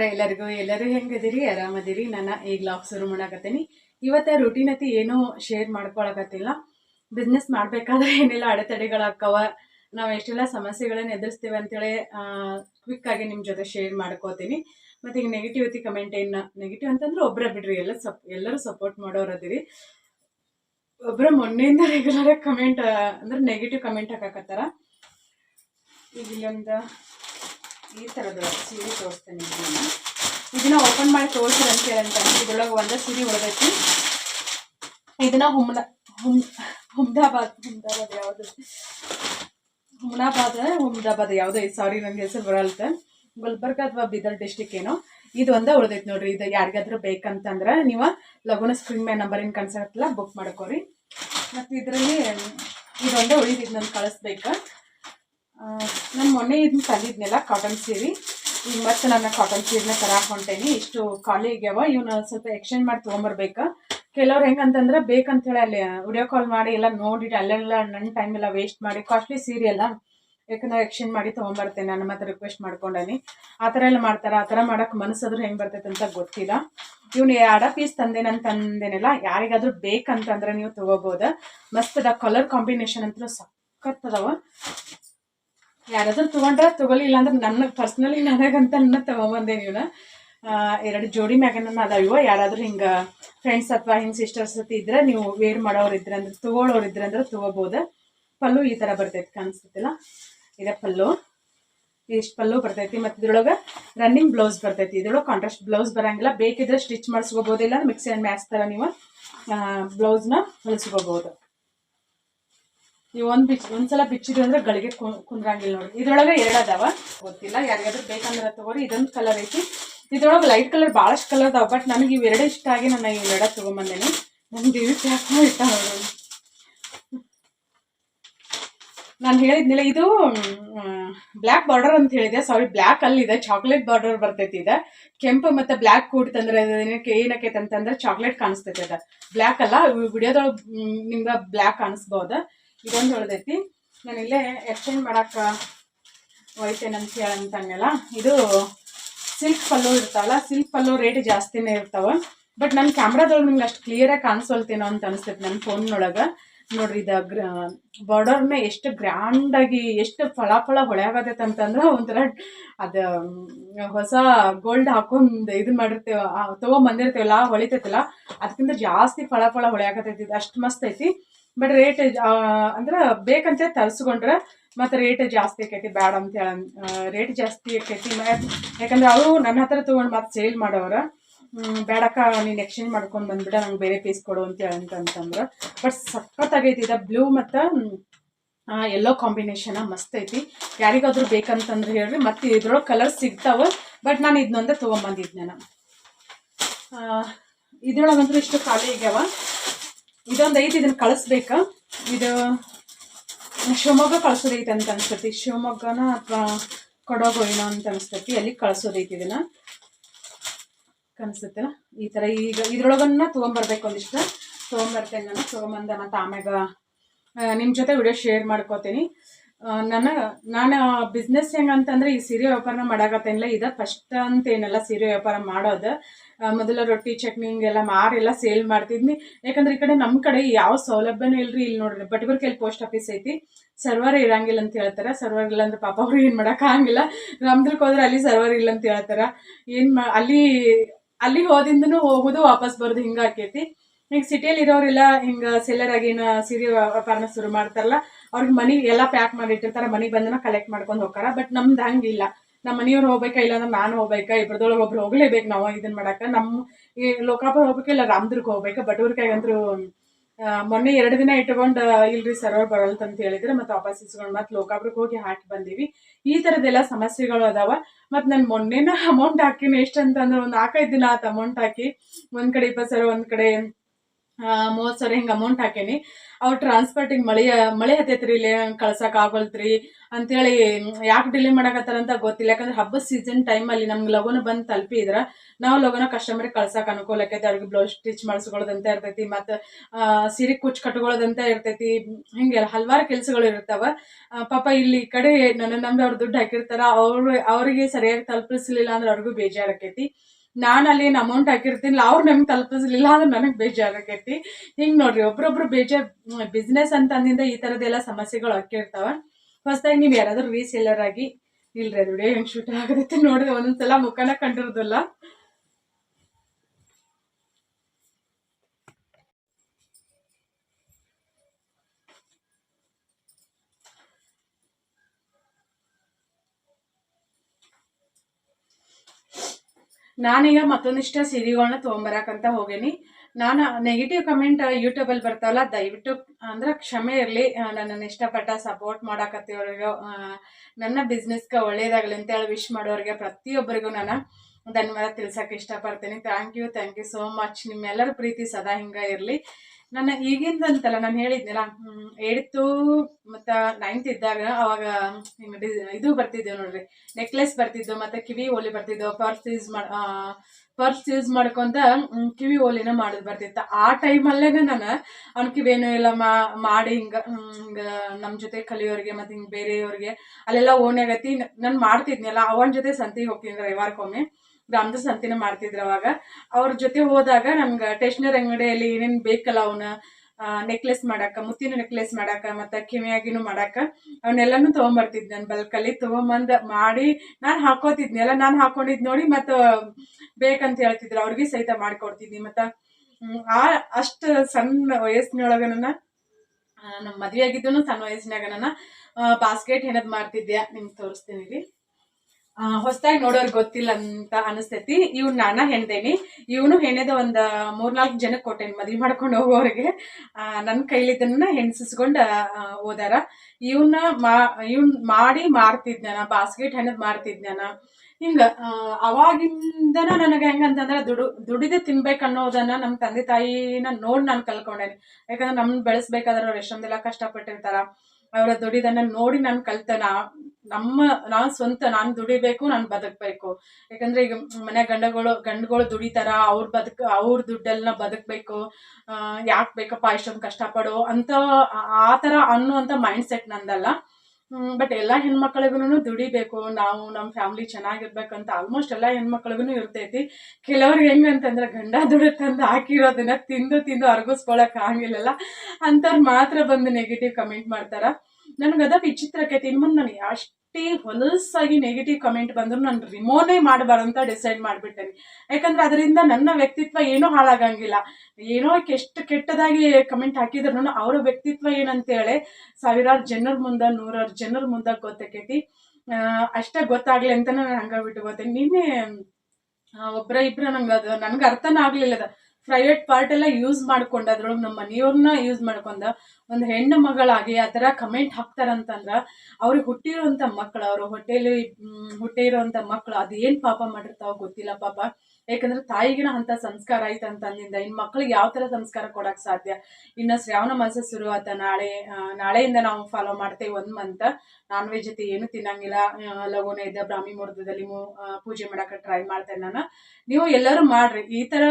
ನಮಸ್ಕಾರ ಎಲ್ಲರಿಗೂ. ಎಲ್ಲರೂ ಹೆಂಗದಿರಿ ಆರಾಮದಿರಿ? ನಾನು ಈಗ ಲಾಗ್ ಶುರು ಮಾಡಾಕತ್ತೀನಿ ಇವತ್ತ ರುಟೀನ್ ಅತಿ ಏನೂ ಶೇರ್ ಮಾಡ್ಕೊಳಕತ್ತಿಲ್ಲ. ಬಿಸ್ನೆಸ್ ಮಾಡಬೇಕಾದ್ರೆ ಏನೆಲ್ಲ ಅಡೆತಡೆಗಳಾಕ್ಕವ ನಾವು ಎಷ್ಟೆಲ್ಲ ಸಮಸ್ಯೆಗಳನ್ನ ಎದುರಿಸ್ತೀವಿ ಅಂತೇಳಿ ಕ್ವಿಕ್ ಆಗಿ ನಿಮ್ಮ ಜೊತೆ ಶೇರ್ ಮಾಡ್ಕೋತೀನಿ. ಮತ್ತು ಈಗ ನೆಗೆಟಿವಿಟಿ ಕಮೆಂಟ್ ಏನು ನೆಗೆಟಿವ್ ಅಂತಂದ್ರೆ ಒಬ್ರೇ ಬಿಡ್ರಿ. ಎಲ್ಲ ಸಪ್, ಎಲ್ಲರೂ ಸಪೋರ್ಟ್ ಮಾಡೋರು ಅದಿರಿ. ಒಬ್ಬರ ಮೊನ್ನೆಯಿಂದ ರೆಗ್ಯುಲರ್ ಕಮೆಂಟ್ ಅಂದ್ರೆ ನೆಗೆಟಿವ್ ಕಮೆಂಟ್ ಹಾಕಾಕತ್ತಾರ. ಈಗ ಇಲ್ಲೊಂದು ಈ ಥರದ ಸೀರೆ ತೋರಿಸ್ತೇನೆ ನಾನು ಇದನ್ನ ಓಪನ್ ಮಾಡಿ ತೋರಿಸ್ರಿ ಅಂತ ಹೇಳಂತ ಇದ್ರೊಳಗೆ ಒಂದೇ ಸೀರೆ ಹೊಡೆದೈತಿ ಇದನ್ನ ಹುಮ್ನ ಹುಮ್ ಹುಮ್ದಾಬಾದ್ ಹುಮ್ದಾಬಾದ್ ಯಾವುದು? ಹುಮ್ನಾಬಾದ್, ಹುಮ್ದಾಬಾದ್ ಯಾವುದೋ? ಸಾರಿ ನನಗೆ ಹೆಸರು ಬರಲ್ತ. ಗುಲ್ಬರ್ಗ ಅಥವಾ ಬೀದರ್ ಡಿಸ್ಟಿಕ್ ಏನೋ. ಇದು ಒಂದೇ ಉಳಿದೈತಿ ನೋಡ್ರಿ. ಇದು ಯಾರಿಗಾದ್ರೂ ಬೇಕಂತಂದ್ರೆ ನೀವು ಲಗುನ ಸ್ಕ್ರೀನ್ ಮೇಲೆ ನಂಬರ್ ಏನು ಎಲ್ಲ ಬುಕ್ ಮಾಡ್ಕೋರಿ. ಮತ್ತು ಇದರಲ್ಲಿ, ಇದೊಂದೇ ಉಳಿದಿದ್ದು ನಾನು ಕಳಿಸ್ಬೇಕು. ನಾನು ಮೊನ್ನೆ ಇದನ್ನ ತಂದಿದ್ನೆಲ್ಲ ಕಾಟನ್ ಸೀರೆ. ಈಗ ಮತ್ತೆ ನನ್ನ ಕಾಟನ್ ಸೀರೆನ ತರಾಕ್ ಹೊಂಟೇನಿ. ಇಷ್ಟು ಖಾಲಿ ಆಗ್ಯಾವ. ಇವನ್ನ ಸ್ವಲ್ಪ ಎಕ್ಸ್ಚೇಂಜ್ ಮಾಡಿ ತೊಗೊಂಬರ್ಬೇಕು? ಕೆಲವ್ರು ಹೆಂಗಂತಂದ್ರೆ ಬೇಕಂತೇಳಿ ಅಲ್ಲಿ ವಿಡಿಯೋ ಕಾಲ್ ಮಾಡಿ ಎಲ್ಲ ನೋಡಿಟ್ಟು ಅಲ್ಲೆಲ್ಲ ನನ್ನ ಟೈಮ್ ಎಲ್ಲ ವೇಸ್ಟ್ ಮಾಡಿ ಕಾಸ್ಟ್ಲಿ ಸೀರೆ ಎಲ್ಲ ಯಾಕಂದ್ರೆ ಎಕ್ಸ್ಚೇಂಜ್ ಮಾಡಿ ತೊಗೊಂಬರ್ತೇನೆ. ನಾನು ಮತ್ತೆ ರಿಕ್ವೆಸ್ಟ್ ಮಾಡ್ಕೊಂಡೇನಿ. ಆ ಥರ ಎಲ್ಲ ಮಾಡ್ತಾರೆ. ಆ ಥರ ಮಾಡೋಕೆ ಮನಸ್ಸಾದ್ರೂ ಹೆಂಗೆ ಬರ್ತೈತೆ ಅಂತ ಗೊತ್ತಿಲ್ಲ. ಇವ್ನು ಎರಡ ಪೀಸ್ ತಂದೇನಂತ ತಂದೇನಿಲ್ಲ. ಯಾರಿಗಾದ್ರೂ ಬೇಕಂತಂದ್ರೆ ನೀವು ತೊಗೋಬೋದು. ಮಸ್ತ್ ಅದ ಕಲರ್ ಕಾಂಬಿನೇಷನ್ ಅಂತೂ ಸಖತ್ ಅದಾವ. ಯಾರಾದ್ರೂ ತಗೊಂಡ್ರೆ ತಗೊಳ್ಳಿಲ್ಲ ಅಂದ್ರೆ ನನ್ನ ಪರ್ಸ್ನಲಿ ನನಗಂತ ನನ್ನ ತಗೊಂಬಂದೆ ನೀವು ಎರಡು ಜೋಡಿ ಮ್ಯಾಗನ ಅದಾವ ಯಾರಾದ್ರೂ ಹಿಂಗೆ ಫ್ರೆಂಡ್ಸ್ ಅಥವಾ ಹಿಂಗೆ ಸಿಸ್ಟರ್ಸ್ ಜೊತೆ ಇದ್ರೆ ನೀವು ವೇರ್ ಮಾಡೋರು ಇದ್ರೆ ಅಂದ್ರೆ ತಗೊಳ್ಳೋರು ಇದ್ರೆ ಅಂದ್ರೆ ತಗೋಬೋದು. ಪಲ್ಲು ಈ ಥರ ಬರ್ತೈತಿ ಕಾಣಿಸ್ತೈತಿಲ್ಲ ಇದೆ ಪಲ್ಲು. ಇಷ್ಟು ಪಲ್ಲು ಬರ್ತೈತಿ. ಮತ್ತು ಇದ್ರೊಳಗೆ ರನ್ನಿಂಗ್ ಬ್ಲೌಸ್ ಬರ್ತೈತಿ. ಇದ್ರೊಳಗೆ ಕಾಂಟ್ರಾಸ್ಟ್ ಬ್ಲೌಸ್ ಬರಂಗಿಲ್ಲ. ಬೇಕಿದ್ರೆ ಸ್ಟಿಚ್ ಮಾಡಿಸ್ಕೋಬೋದು ಇಲ್ಲ ಮಿಕ್ಸಿ ಆ್ಯಂಡ್ ಮ್ಯಾಚ್ ಥರ ನೀವು ಬ್ಲೌಸ್ನ ಹೊಲಿಸ್ಕೋಬೋದು. ನೀವು ಒಂದು ಬಿಚ್, ಒಂದ್ಸಲ ಬಿಚ್ಚಿದ್ವಿ ಅಂದ್ರೆ ಗಳಿಗೆ ಕುಂದ್ರಂಗಿಲ್ಲ ನೋಡಿ. ಇದ್ರೊಳಗೆ ಎರಡು ಅದಾವ. ಗೊತ್ತಿಲ್ಲ, ಯಾರಿಗಾದ್ರೂ ಬೇಕಂದ್ರೆ ತಗೋರಿ. ಇದೊಂದು ಕಲರ್ ಐತಿ. ಇದ್ರೊಳಗೆ ಲೈಟ್ ಕಲರ್ ಭಾಳಷ್ಟು ಕಲರ್ ಅದಾವ ಬಟ್ ನನಗೆ ಇವೆರಡು ಇಷ್ಟ ಆಗಿ ನಾನು ಇವೆರಡ ತೊಗೊಂಬಂದೇನಿ. ನಮ್ದು ಇದಕ್ಕೆ ಯಾಕೆ ಇಷ್ಟ ನೋಡಿ. ನಾನು ಹೇಳಿದ್ನಿಲ್ಲ, ಇದು ಬ್ಲ್ಯಾಕ್ ಬಾರ್ಡರ್ ಅಂತ ಹೇಳಿದೆ ಸಾರಿ ಬ್ಲ್ಯಾಕ್ ಅಲ್ಲಿದೆ ಚಾಕ್ಲೇಟ್ ಬಾರ್ಡರ್ ಬರ್ತೈತಿ ಇದೆ. ಕೆಂಪು ಮತ್ತು ಬ್ಲ್ಯಾಕ್ ಕೂಡ ತಂದ್ರೆ ಏನಕ್ಕೆ ಅಂತಂದ್ರೆ ಚಾಕ್ಲೇಟ್ ಕಾಣಿಸ್ತೈತೆ ಅದ. ಬ್ಲ್ಯಾಕ್ ಅಲ್ಲ ವಿಡಿಯೋದೊಳಗೆ ನಿಮ್ಗೆ ಬ್ಲ್ಯಾಕ್ ಕಾಣಿಸ್ಬೋದು. ಇದೊಂದು ಹೊಳ್ದೈತಿ ನಾನು ಇಲ್ಲೇ ಎಕ್ಸ್ಚೇಂಜ್ ಮಾಡಕ್ಕೆ ಹೋಯ್ತೇನೆ ಅಂತ ಹೇಳಂತಂಗಲ್ಲ ಇದು ಸಿಲ್ಕ್ ಪಲ್ಲು ಇರ್ತಾವಲ್ಲ ಸಿಲ್ಕ್ ಪಲ್ಲು ರೇಟ್ ಜಾಸ್ತಿನೇ ಇರ್ತಾವ. ಬಟ್ ನನ್ನ ಕ್ಯಾಮ್ರಾದೊಳಗೆ ನಿಮ್ಗೆ ಅಷ್ಟು ಕ್ಲಿಯರಾಗಿ ಕಾಣಿಸೋಲ್ತೇನೋ ಅಂತ ಅನಿಸ್ತೈತೆ ನನ್ನ ಫೋನ್ನೊಳಗೆ ನೋಡ್ರಿ, ಇದು ಗ್ರ ಬಾರ್ಡರ್ನ ಎಷ್ಟು ಗ್ರ್ಯಾಂಡಾಗಿ ಎಷ್ಟು ಫಳ ಫಳ ಹೊಳೆಯಾಗತೈತೆ ಅಂತಂದ್ರೆ ಒಂಥರ ಅದು, ಹೊಸ ಗೋಲ್ಡ್ ಹಾಕೊಂಡು ಇದು ಮಾಡಿರ್ತೇವೆ ತೊಗೊಂಬಂದಿರ್ತೇವಲ್ಲ ಹೊಳಿತೈತಲ್ಲ, ಅದಕ್ಕಿಂತ ಜಾಸ್ತಿ ಫಳ ಫಳ ಹೊಳೆಯಾಗತೈತಿ, ಇದು ಅಷ್ಟು ಮಸ್ತ್ ಐತಿ. ಬಟ್ ರೇಟ್ ಅಂದ್ರೆ ಬೇಕಂತ ತರಿಸ್ಕೊಂಡ್ರೆ ಮತ್ತೆ ರೇಟ್ ಜಾಸ್ತಿ ಆಕೈತಿ ಬ್ಯಾಡ ಅಂತ ಹೇಳ ರೇಟ್ ಜಾಸ್ತಿ ಆಕೈತಿ. ಯಾಕಂದ್ರೆ ಅವರು ನನ್ನ ಹತ್ರ ತೊಗೊಂಡು ಮತ್ತೆ ಸೇಲ್ ಮಾಡೋರ ಬೇಡಕ್ಕ ನೀನು ಎಕ್ಸ್ಚೇಂಜ್ ಮಾಡ್ಕೊಂಡು ಬಂದ್ಬಿಡ, ನಂಗೆ ಬೇರೆ ಪೀಸ್ ಕೊಡು ಅಂತ ಅಂತಂದ್ರೆ ಬಟ್ ಸಖತ್ತಾಗೈತಿ ಇದು ಬ್ಲೂ ಮತ್ತು ಎಲ್ಲೋ ಕಾಂಬಿನೇಷನ್ ಮಸ್ತ್ ಐತಿ. ಯಾರಿಗಾದ್ರೂ ಬೇಕಂತಂದ್ರೆ ಹೇಳ್ರಿ, ಮತ್ತೆ ಇದ್ರೊಳಗೆ ಕಲರ್ ಸಿಗ್ತಾವ ಬಟ್ ನಾನು ಇದನ್ನೊಂದೇ ತೊಗೊಂಬಂದಿದ್ದೆ ನಾನು. ಇದ್ರೊಳಗಂತೂ ಇಷ್ಟು ಖಾಲಿ ಆಗ್ಯಾವ. ಇದೊಂದು ಐತಿ, ಇದನ್ನ ಕಳಿಸ್ಬೇಕ. ಇದು ಶಿವಮೊಗ್ಗ ಕಳ್ಸೋದೈತಿ ಅಂತ ಅನ್ಸ್ತೈತಿ. ಶಿವಮೊಗ್ಗನ ಅಥವಾ ಕೊಡೋಗೋ ಏನೋ ಅಂತ ಅನ್ಸ್ತೈತಿ. ಅಲ್ಲಿ ಕಳ್ಸೋದೈತಿ ಇದನ್ನ. ಕಾಣಿಸ್ತೈತಲ್ಲ ಈ ತರ ಈಗ ಇದ್ರೊಳಗನ್ನ ತೊಗೊಂಬರ್ಬೇಕು ಒಂದಿಷ್ಟು. ತೊಗೊಂಬರ್ತೇನೆ ನಾನು. ತೊಗೊಂಬಂದ ಮತ್ತು ಆಮ್ಯಾಗ ನಿಮ್ಮ ಜೊತೆ ವಿಡಿಯೋ ಶೇರ್ ಮಾಡ್ಕೋತೀನಿ. ನನ್ನ, ನಾನು ಬಿಸ್ನೆಸ್ ಹೆಂಗಂತಂದ್ರೆ ಈ ಸೀರೆ ವ್ಯಾಪಾರನ ಮಾಡಾಕತ್ತೇನಿಲ್ಲ ಇದ ಫಸ್ಟ್ ಅಂತ ಏನಲ್ಲ ಸೀರೆ ವ್ಯಾಪಾರ ಮಾಡೋದು ಮೊದಲ ರೊಟ್ಟಿ, ಚಟ್ನಿ ಹಿಂಗೆಲ್ಲ ಮಾರೆಲ್ಲ ಸೇಲ್ ಮಾಡ್ತಿದ್ನಿ. ಯಾಕಂದ್ರೆ ಈ ಕಡೆ ನಮ್ಮ ಕಡೆ ಯಾವ ಸೌಲಭ್ಯನೂ ಇಲ್ರಿ ಇಲ್ಲಿ ನೋಡ್ರಿ ಬಟಬರ್ಕೆಲ್ ಪೋಸ್ಟ್ ಆಫೀಸ್ ಐತಿ, ಸರ್ವರ್ ಇರಂಗಿಲ್ಲ ಅಂತ ಹೇಳ್ತಾರೆ, ಸರ್ವರ್ ಇಲ್ಲ ಅಂದ್ರೆ ಪಾಪ ಅವ್ರು ಏನು ಮಾಡೋಕ್ಕಾಗಿಲ್ಲ ನಮ್ದ್ರಕ್ಕೆ ಹೋದ್ರೆ ಅಲ್ಲಿ ಸರ್ವರ್ ಇಲ್ಲ ಅಂತ ಹೇಳ್ತಾರೆ. ಏನು ಅಲ್ಲಿ ಅಲ್ಲಿಗೆ ಹೋದಿಂದನು ಹೋಗೋದು, ವಾಪಸ್ ಬರೋದು ಹಿಂಗೆ ಆಕೈತಿ. ಈಗ ಸಿಟಿಯಲ್ಲಿ ಇರೋರೆಲ್ಲ ಹಿಂಗೆ ಸೆಲ್ಲರ್ ಆಗಿನ ಏನು ಸೀರೆ ವ್ಯಾಪಾರನ ಶುರು ಮಾಡ್ತಾರಲ್ಲ ಅವ್ರಿಗೆ ಮನಿ ಎಲ್ಲ ಪ್ಯಾಕ್ ಮಾಡಿಟ್ಟಿರ್ತಾರೆ ಮನೆಗೆ ಬಂದನ ಕಲೆಕ್ಟ್ ಮಾಡ್ಕೊಂಡು ಹೋಗ್ತಾರ. ಬಟ್ ನಮ್ದು ಹಂಗಿಲ್ಲ. ನಮ್ಮ ಮನೆಯವ್ರು ಹೋಗ್ಬೇಕಾ ಇಲ್ಲ ಅಂದ್ರೆ ನಾನು ಹೋಗ್ಬೇಕಾ ಇಬ್ಬರದೊಳಗೆ ಒಬ್ರು ಹೋಗ್ಲೇಬೇಕು ನಾವು ಇದನ್ನ ಮಾಡಕ್ಕೆ. ನಮ್ಮ ಈ ಲೋಕಾಪುರ ಹೋಗ್ಬೇಕು ಇಲ್ಲ, ರಾಮದುರ್ಗ ಹೋಗ್ಬೇಕು? ಬಟೂರ್ಕಾಗಂತೂ ಮೊನ್ನೆ ಎರಡು ದಿನ ಇಟ್ಕೊಂಡು, ಇಲ್ರಿ ಸರ್ವರ್ ಬರಲ್ತ ಅಂತ ಹೇಳಿದ್ರೆ. ಮತ್ತೆ ವಾಪಸ್ ಇಸ್ಕೊಂಡು ಮತ್ತೆ ಲೋಕಾಪುರಕ್ಕೆ ಹೋಗಿ ಹಾಕಿ ಬಂದೀವಿ. ಈ ಥರದ್ದೆಲ್ಲ ಸಮಸ್ಯೆಗಳು ಅದಾವ. ಮತ್ತು ನಾನು ಮೊನ್ನೆನ ಅಮೌಂಟ್ ಹಾಕಿನಿ ಎಷ್ಟು ಅಂತಂದ್ರೆ ಒಂದು ನಾಲ್ಕೈದು ದಿನ ಆತು ಅಮೌಂಟ್ ಹಾಕಿ. ಒಂದು ಕಡೆ ಇಪ್ಪತ್ತು ಸಾವಿರ, ಒಂದು ಕಡೆ ಮೂವತ್ತು ಸಾವಿರ ಹಿಂಗೆ ಅಮೌಂಟ್ ಹಾಕೇನಿ. ಅವ್ರು ಟ್ರಾನ್ಸ್ಪೋರ್ಟಿಂಗ್ ಮಳೆ ಮಳೆ ಹತ್ತೈತ್ರಿ ಇಲ್ಲಿ ಕಳ್ಸಕ್ ಆಗಲ್ತ್ರಿ. ಅಂತೇಳಿ, ಯಾಕೆ ಡಿಲೇ ಮಾಡಕತ್ತಾರ ಅಂತ ಗೊತ್ತಿಲ್ಲ. ಯಾಕಂದ್ರೆ ಹಬ್ಬದ ಸೀಸನ್ ಟೈಮಲ್ಲಿ ನಮ್ಗೆ ಲಗುನ ಬಂದು ತಲುಪಿದ್ರ ನಾವು ಲಗುನ ಕಸ್ಟಮರ್ ಕಳ್ಸಕ್ ಅನುಕೂಲ ಆಕೈತಿ ಅವ್ರಿಗೆ ಬ್ಲೌಸ್ ಸ್ಟಿಚ್ ಮಾಡಿಸ್ಕೊಳ್ಳೋದಂತ ಇರ್ತೈತಿ. ಮತ್ತು ಸೀರೆ ಕುಚ್ ಕಟ್ಕೊಳ್ಳೋದಂತ ಇರ್ತೈತಿ. ಹಿಂಗೆ ಹಲವಾರು ಕೆಲಸಗಳು ಇರ್ತಾವ. ಪಾಪ ಇಲ್ಲಿ ಕಡೆ ನನ್ನ ನಂಬಿ ಅವ್ರು ದುಡ್ಡು ಹಾಕಿರ್ತಾರ. ಅವರು, ಅವರಿಗೆ ಸರಿಯಾಗಿ ತಲುಪಿಸ್ಲಿಲ್ಲ ಅಂದ್ರೆ ಅವ್ರಿಗೂ ಬೇಜಾರಾಕೈತಿ. ನಾನು ಅಲ್ಲಿ ಏನು ಅಮೌಂಟ್ ಹಾಕಿರ್ತೀನಿಲ್ಲ, ಅವ್ರು ನಮ್ಗೆ ತಲುಪಿಸ್ಲಿಲ್ಲ ಅದು ನನಗೆ ಬೇಜಾರಾಗೈತಿ. ಹಿಂಗೆ ನೋಡ್ರಿ, ಒಬ್ರೊಬ್ರು ಬೇಜಾರ್ ಬಿಸ್ನೆಸ್ ಅಂತ ಅಂದಿಂದ ಈ ಥರದ್ದೆಲ್ಲ ಸಮಸ್ಯೆಗಳು ಹಾಕಿರ್ತಾವ ಹೊಸದಾಗಿ ನೀವು ಯಾರಾದರೂ ರೀಸೇಲರ್ ಆಗಿ, ಇಲ್ರಿ ಅದು ಹೆಂಗೆ ಶೂಟ್ ಆಗತ್ತೆ ನೋಡಿದ್ರೆ ಒಂದೊಂದ್ಸಲ ಮುಖನ ಕಂಡಿರೋದಿಲ್ಲ. ನಾನೀಗ ಮತ್ತೊಂದಿಷ್ಟ ಸೀರೆಗಳನ್ನ ತೊಗೊಂಬರಕಂತ ಹೋಗೇನಿ. ನಾನು ನೆಗೆಟಿವ್ ಕಮೆಂಟ್ ಯೂಟ್ಯೂಬಲ್ಲಿ ಬರ್ತಾವಲ್ಲ, ದಯವಿಟ್ಟು, ಅಂದ್ರೆ ಕ್ಷಮೆ ಇರಲಿ ನನ್ನನ್ನು ಇಷ್ಟಪಟ್ಟ ಸಪೋರ್ಟ್ ಮಾಡಾಕತ್ತಿವ್ರಿಗೆ ನನ್ನ ಬಿಸ್ನೆಸ್ಗೆ ಒಳ್ಳೇದಾಗಲಿ ಅಂತೇಳಿ ವಿಶ್ ಮಾಡೋರಿಗೆ ಪ್ರತಿಯೊಬ್ಬರಿಗೂ ನಾನು ಧನ್ಯವಾದ ತಿಳ್ಸೋಕೆ ಇಷ್ಟಪಡ್ತೀನಿ. Thank you thank you so much ನಿಮ್ಮೆಲ್ಲರ ಪ್ರೀತಿ ಸದಾ ಹಿಂಗೆ ಇರಲಿ. ನನ್ನ ಈಗಿಂದಂತಲ್ಲ ನಾನು ಹೇಳಿದ್ನಲ್ಲ ಏಡ್ತು ಮತ್ತು ನೈನ್ತ್ ಇದ್ದಾಗ ಅವಾಗ ಇದು ಬರ್ತಿದ್ದೆವು ನೋಡ್ರಿ. ನೆಕ್ಲೆಸ್ ಬರ್ತಿದ್ದು ಮತ್ತು ಕಿವಿ ಓಲಿ ಬರ್ತಿದ್ದವು ಪರ್ಸ್ ಯೂಸ್ ಮಾಡಿ ಪರ್ಸ್ ಯೂಸ್ ಮಾಡ್ಕೊಂತ ಕಿವಿ ಓಲಿನ ಮಾಡೋದು ಬರ್ತಿತ್ತು. ಆ ಟೈಮಲ್ಲೇ ನಾನು ಅವ್ನ ಕಿವೇನು ಎಲ್ಲ ಮಾಡಿ ಹಿಂಗೆ ಹಿಂಗೆ ನಮ್ಮ ಜೊತೆ ಕಲಿಯೋರಿಗೆ ಮತ್ತು ಹಿಂಗೆ ಬೇರೆಯವ್ರಿಗೆ, ಅಲ್ಲೆಲ್ಲ ಓಣ್ಯಾಗತಿ. ನಾನು ಮಾಡ್ತಿದ್ನಲ್ಲ, ಅವನ ಜೊತೆ ಸಂತಿಗೆ ಹೋಗ್ತೀನಿ ರವಿವಾರಕ್ಕೊಮ್ಮೆ. ಗ್ರಾಮದ ಸಂತಿನ ಮಾಡ್ತಿದ್ರು ಅವಾಗ. ಅವ್ರ ಜೊತೆ ಹೋದಾಗ ನಮ್ಗೆ ಟೇಷನರಿ ಅಂಗಡಿಯಲ್ಲಿ ಏನೇನು ಬೇಕಲ್ಲ ಅವನ ನೆಕ್ಲೆಸ್ ಮಾಡಾಕ, ಮುತ್ತಿನ ನೆಕ್ಲೆಸ್ ಮಾಡಾಕ ಮತ್ತು ಕಿವಿಯಾಗಿನೂ ಮಾಡಾಕ ಅವನ್ನೆಲ್ಲನೂ ತೊಗೊಂಬರ್ತಿದ್ದೆ ನಾನು ಬಲ್ಕಲ್ಲಿ. ತೊಗೊಂಬಂದು ಮಾಡಿ ನಾನು ಹಾಕೋತಿದ್ನೆಲ್ಲ ನಾನು ಹಾಕೊಂಡಿದ್ ನೋಡಿ ಮತ್ತು ಬೇಕಂತ ಹೇಳ್ತಿದ್ರು. ಅವ್ರಿಗೆ ಸಹಿತ ಮಾಡಿಕೊಡ್ತಿದ್ನಿ. ಮತ್ತು ಆ, ಅಷ್ಟು ಸಣ್ಣ ವಯಸ್ಸಿನೊಳಗ ನನ್ನ ನಮ್ಮ ಮದುವೆ ಆಗಿದ್ದು ಸಣ್ಣ ವಯಸ್ಸಿನಾಗ ನನ್ನ ಬಾಸ್ಕೆಟ್ ಹೆಣದ್ ಮಾಡ್ತಿದ್ದೆ ನಿಮ್ಗೆ ತೋರಿಸ್ತೀನಿ ರೀ. ಹೊಸದಾಗಿ ನೋಡೋರ್ ಗೊತ್ತಿಲ್ಲ ಅಂತ ಅನಿಸ್ತೈತಿ. ಇವ್ನು ನಾನ ಹೆಣ್ದೇನಿ. ಇವನು ಹೆಣೆದ ಒಂದು ಮೂರ್ನಾಲ್ಕು ಜನಕ್ಕೆ ಕೊಟ್ಟೇನಿ ಮದ್ವೆ ಮಾಡ್ಕೊಂಡು ಹೋಗೋರಿಗೆ. ನನ್ನ ಕೈಲಿದ್ದನ್ನ ಹೆಣ್ಸಿಸ್ಕೊಂಡು ಹೋದಾರ. ಇವನ್ನ ಮಾ, ಇವ್ನ ಮಾಡಿ ಮಾರ್ತಿದ್ನ ಬಾಸ್ಕೆಟ್ ಹೆಣದ್ ಮಾರ್ತಿದ್ನ ಹಿಂಗೆ ಅವಾಗಿಂದನ ನನಗೆ ಹೆಂಗಂತಂದ್ರೆ ದುಡು, ದುಡಿದು ತಿನ್ಬೇಕು ಅನ್ನೋದನ್ನ ನಮ್ಮ ತಂದೆ ತಾಯಿನ ನೋಡಿ ನಾನು ಕಲ್ಕೊಂಡೇನಿ. ಯಾಕಂದ್ರೆ ನಮ್ಮನ್ನ ಬೆಳೆಸ್ಬೇಕಾದ್ರೆ ಅವ್ರು ಎಷ್ಟೊಂದೆಲ್ಲ ಕಷ್ಟಪಟ್ಟಿರ್ತಾರ. ಅವರ ದುಡಿದನ್ನ ನೋಡಿ ನಾನು ಕಲಿತೆ ನಮ್ಮ ನಾನು ಸ್ವಂತ, ನಾನು ದುಡಿಬೇಕು, ನಾನು ಬದುಕಬೇಕು. ಯಾಕಂದ್ರೆ ಈಗ ಮನೆ ಗಂಡಗಳು ಗಂಡಗಳು ದುಡಿತಾರ, ಅವ್ರ ಬದುಕು, ಅವ್ರ ದುಡ್ಡೆಲ್ಲ ಬದುಕಬೇಕು. ಯಾಕೆ ಬೇಕಪ್ಪ ಇಷ್ಟೊಂದು ಕಷ್ಟಪಡು ಅಂತ ಆ ಥರ ಅನ್ನುವಂಥ ಮೈಂಡ್ ಸೆಟ್ ನಂದಲ್ಲ. ಬಟ್ ಎಲ್ಲ ಹೆಣ್ಮಕ್ಳಿಗೂ ದುಡಿಬೇಕು. ನಾವು ನಮ್ಮ ಫ್ಯಾಮಿಲಿ ಚೆನ್ನಾಗಿರ್ಬೇಕಂತ ಆಲ್ಮೋಸ್ಟ್ ಎಲ್ಲ ಹೆಣ್ಮಕ್ಳಿಗೂ ಇರ್ತೈತಿ. ಕೆಲವ್ರಿಗೆ ಹೆಂಗಂತಂದ್ರೆ ಗಂಡ ದುಡುತ್ತಂದು ಹಾಕಿರೋದನ್ನ ತಿಂದು ತಿಂದು ಅರ್ಗಿಸ್ಕೊಳಕ್ ಆಗಿಲ್ಲಲ್ಲ. ಅಂಥವ್ರು ಮಾತ್ರ ಬಂದು ನೆಗೆಟಿವ್ ಕಮೆಂಟ್ ಮಾಡ್ತಾರ. ನನಗದ ವಿಚಿತ್ರ ಆಕೈತಿ. ಇನ್ನು ಮುಂದೆ ನಾನು ಅಷ್ಟೇ ಹೊಲಸಾಗಿ ನೆಗೆಟಿವ್ ಕಮೆಂಟ್ ಬಂದ್ರು ನಾನು ರಿಮೋನೇ ಮಾಡಬಾರಂತ ಡಿಸೈಡ್ ಮಾಡಿಬಿಟ್ಟೇನೆ. ಯಾಕಂದ್ರೆ ಅದರಿಂದ ನನ್ನ ವ್ಯಕ್ತಿತ್ವ ಏನೂ ಹಾಳಾಗಂಗಿಲ್ಲ. ಏನೋ ಎಷ್ಟು ಕೆಟ್ಟದಾಗಿ ಕಮೆಂಟ್ ಹಾಕಿದ್ರು ಅವರ ವ್ಯಕ್ತಿತ್ವ ಏನಂತೇಳಿ ಸಾವಿರಾರು ಜನರ ಮುಂದೆ, ನೂರಾರು ಜನರ ಮುಂದೆ ಗೊತ್ತಾಕೈತಿ. ಅಷ್ಟೇ ಗೊತ್ತಾಗ್ಲಿ ಅಂತ ನಾನು ಹಂಗ ಬಿಟ್ಕೋತೀನಿ ನಿನ್ನೆ ಒಬ್ರ ಇಬ್ರ ನಂಗೆ ಅದು, ನನಗೆ ಅರ್ಥನೇ ಅದು ಪ್ರೈವೇಟ್ ಪಾರ್ಟ್ ಎಲ್ಲ ಯೂಸ್ ಮಾಡ್ಕೊಂಡ ಅದ್ರೊಳಗೆ ನಮ್ಮ ಮನೆಯವ್ರನ್ನ ಯೂಸ್ ಮಾಡ್ಕೊಂಡ ಒಂದು ಹೆಣ್ಣು ಮಗಳಾಗಿ ಆ ಥರ ಕಮೆಂಟ್ ಹಾಕ್ತಾರಂತಂದ್ರೆ ಅವ್ರಿಗೆ ಹುಟ್ಟಿರುವಂಥ ಮಕ್ಕಳು ಅವರು ಹೊಟ್ಟೆಲಿ ಹುಟ್ಟಿರುವಂತ ಮಕ್ಕಳು ಅದು ಪಾಪ ಮಾಡಿರ್ತಾವ ಗೊತ್ತಿಲ್ಲ ಪಾಪ. ಯಾಕಂದ್ರೆ ತಾಯಿಗಿನ ಅಂತ ಸಂಸ್ಕಾರ ಆಯ್ತು ಅಂತ ಅಂದಿಂದ ಇನ್ನು ಮಕ್ಳಿಗೆ ಯಾವ ತರ ಸಂಸ್ಕಾರ ಕೊಡಕ್ಕೆ ಸಾಧ್ಯ? ಇನ್ನು ಶ್ರಾವಣ ಮಾಸ ಶುರು ಆತ ನಾಳೆ ನಾಳೆಯಿಂದ ನಾವು ಫಾಲೋ ಮಾಡ್ತೇವೆ ಒಂದು ಮಂತ್ ನಾನ್ ವೆಜ್ ಜೊತೆ ಏನು ತಿನ್ನಂಗಿಲ್ಲ. ಲಗೋನ ಇದ್ದ ಬ್ರಾಹ್ಮಿ ಮುಹೂರ್ತದಲ್ಲಿ ಪೂಜೆ ಮಾಡಕ್ಕೆ ಟ್ರೈ ಮಾಡ್ತೇನೆ ನಾನು. ನೀವು ಎಲ್ಲರೂ ಮಾಡ್ರಿ. ಈ ತರ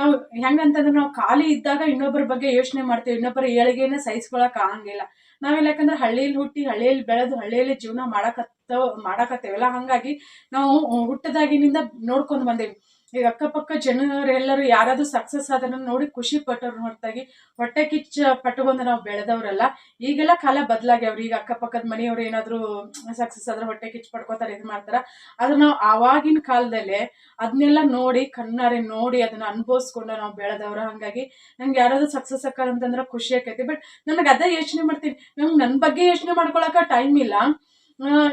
ನಾವು ಹೆಂಗಂತಂದ್ರೆ ನಾವು ಖಾಲಿ ಇದ್ದಾಗ ಇನ್ನೊಬ್ಬರ ಬಗ್ಗೆ ಯೋಚನೆ ಮಾಡ್ತೇವೆ. ಇನ್ನೊಬ್ಬರ ಏಳಿಗೆನ ಸಹಿಸ್ಕೊಳಕ್ ಆಗಂಗಿಲ್ಲ. ನಾವೆಲ್ಲ ಯಾಕಂದ್ರೆ ಹಳ್ಳಿಯಲ್ಲಿ ಹುಟ್ಟಿ ಹಳ್ಳಿಯಲ್ಲಿ ಬೆಳೆದು ಹಳ್ಳಿಯಲ್ಲಿ ಜೀವನ ಮಾಡಕತ್ತ, ಮಾಡಕತ್ತೇವಲ್ಲ? ಹಾಗಾಗಿ ನಾವು ಹುಟ್ಟದಾಗಿನಿಂದ ನೋಡ್ಕೊಂಡು ಬಂದೇವಿ. ಈಗ ಅಕ್ಕಪಕ್ಕ ಜನರೆಲ್ಲರೂ ಯಾರಾದ್ರೂ ಸಕ್ಸಸ್ ಆದ ನೋಡಿ ಖುಷಿ ಪಟ್ಟವ್ರ ಹೊರತಾಗಿ, ಹೊಟ್ಟೆ ಕಿಚ್ಚ ಪಟ್ಟುಕೊಂಡು ನಾವು ಬೆಳೆದವರಲ್ಲ, ಈಗೆಲ್ಲ ಕಾಲ ಬದಲಾಗ್ಯಾವ್ರಿ ಈಗ ಅಕ್ಕಪಕ್ಕದ ಮನೆಯವ್ರು ಏನಾದರೂ ಸಕ್ಸಸ್ ಆದ್ರೆ ಹೊಟ್ಟೆ ಕಿಚ್ಚ ಪಡ್ಕೋತಾರೆ, ಇದು ಮಾಡ್ತಾರೆ. ಆದ್ರೆ ನಾವು ಆವಾಗಿನ ಕಾಲದಲ್ಲೇ ಅದನ್ನೆಲ್ಲ ನೋಡಿ, ಕಣ್ಣಾರೆ ನೋಡಿ ಅದನ್ನ ಅನುಭವಿಸ್ಕೊಂಡು ನಾವು ಬೆಳೆದವ್ರು ಹಾಗಾಗಿ ನಂಗೆ ಯಾರಾದ್ರೂ ಸಕ್ಸಸ್ ಅಕ್ಕ ಅಂತಂದ್ರೆ ಖುಷಿ ಆಕೈತಿ. ಬಟ್ ನನಗೆ ಅದೇ ಯೋಚನೆ ಮಾಡ್ತೀನಿ. ನಂಗೆ ನನ್ನ ಬಗ್ಗೆ ಯೋಚನೆ ಮಾಡ್ಕೊಳಕ ಟೈಮ್ ಇಲ್ಲ.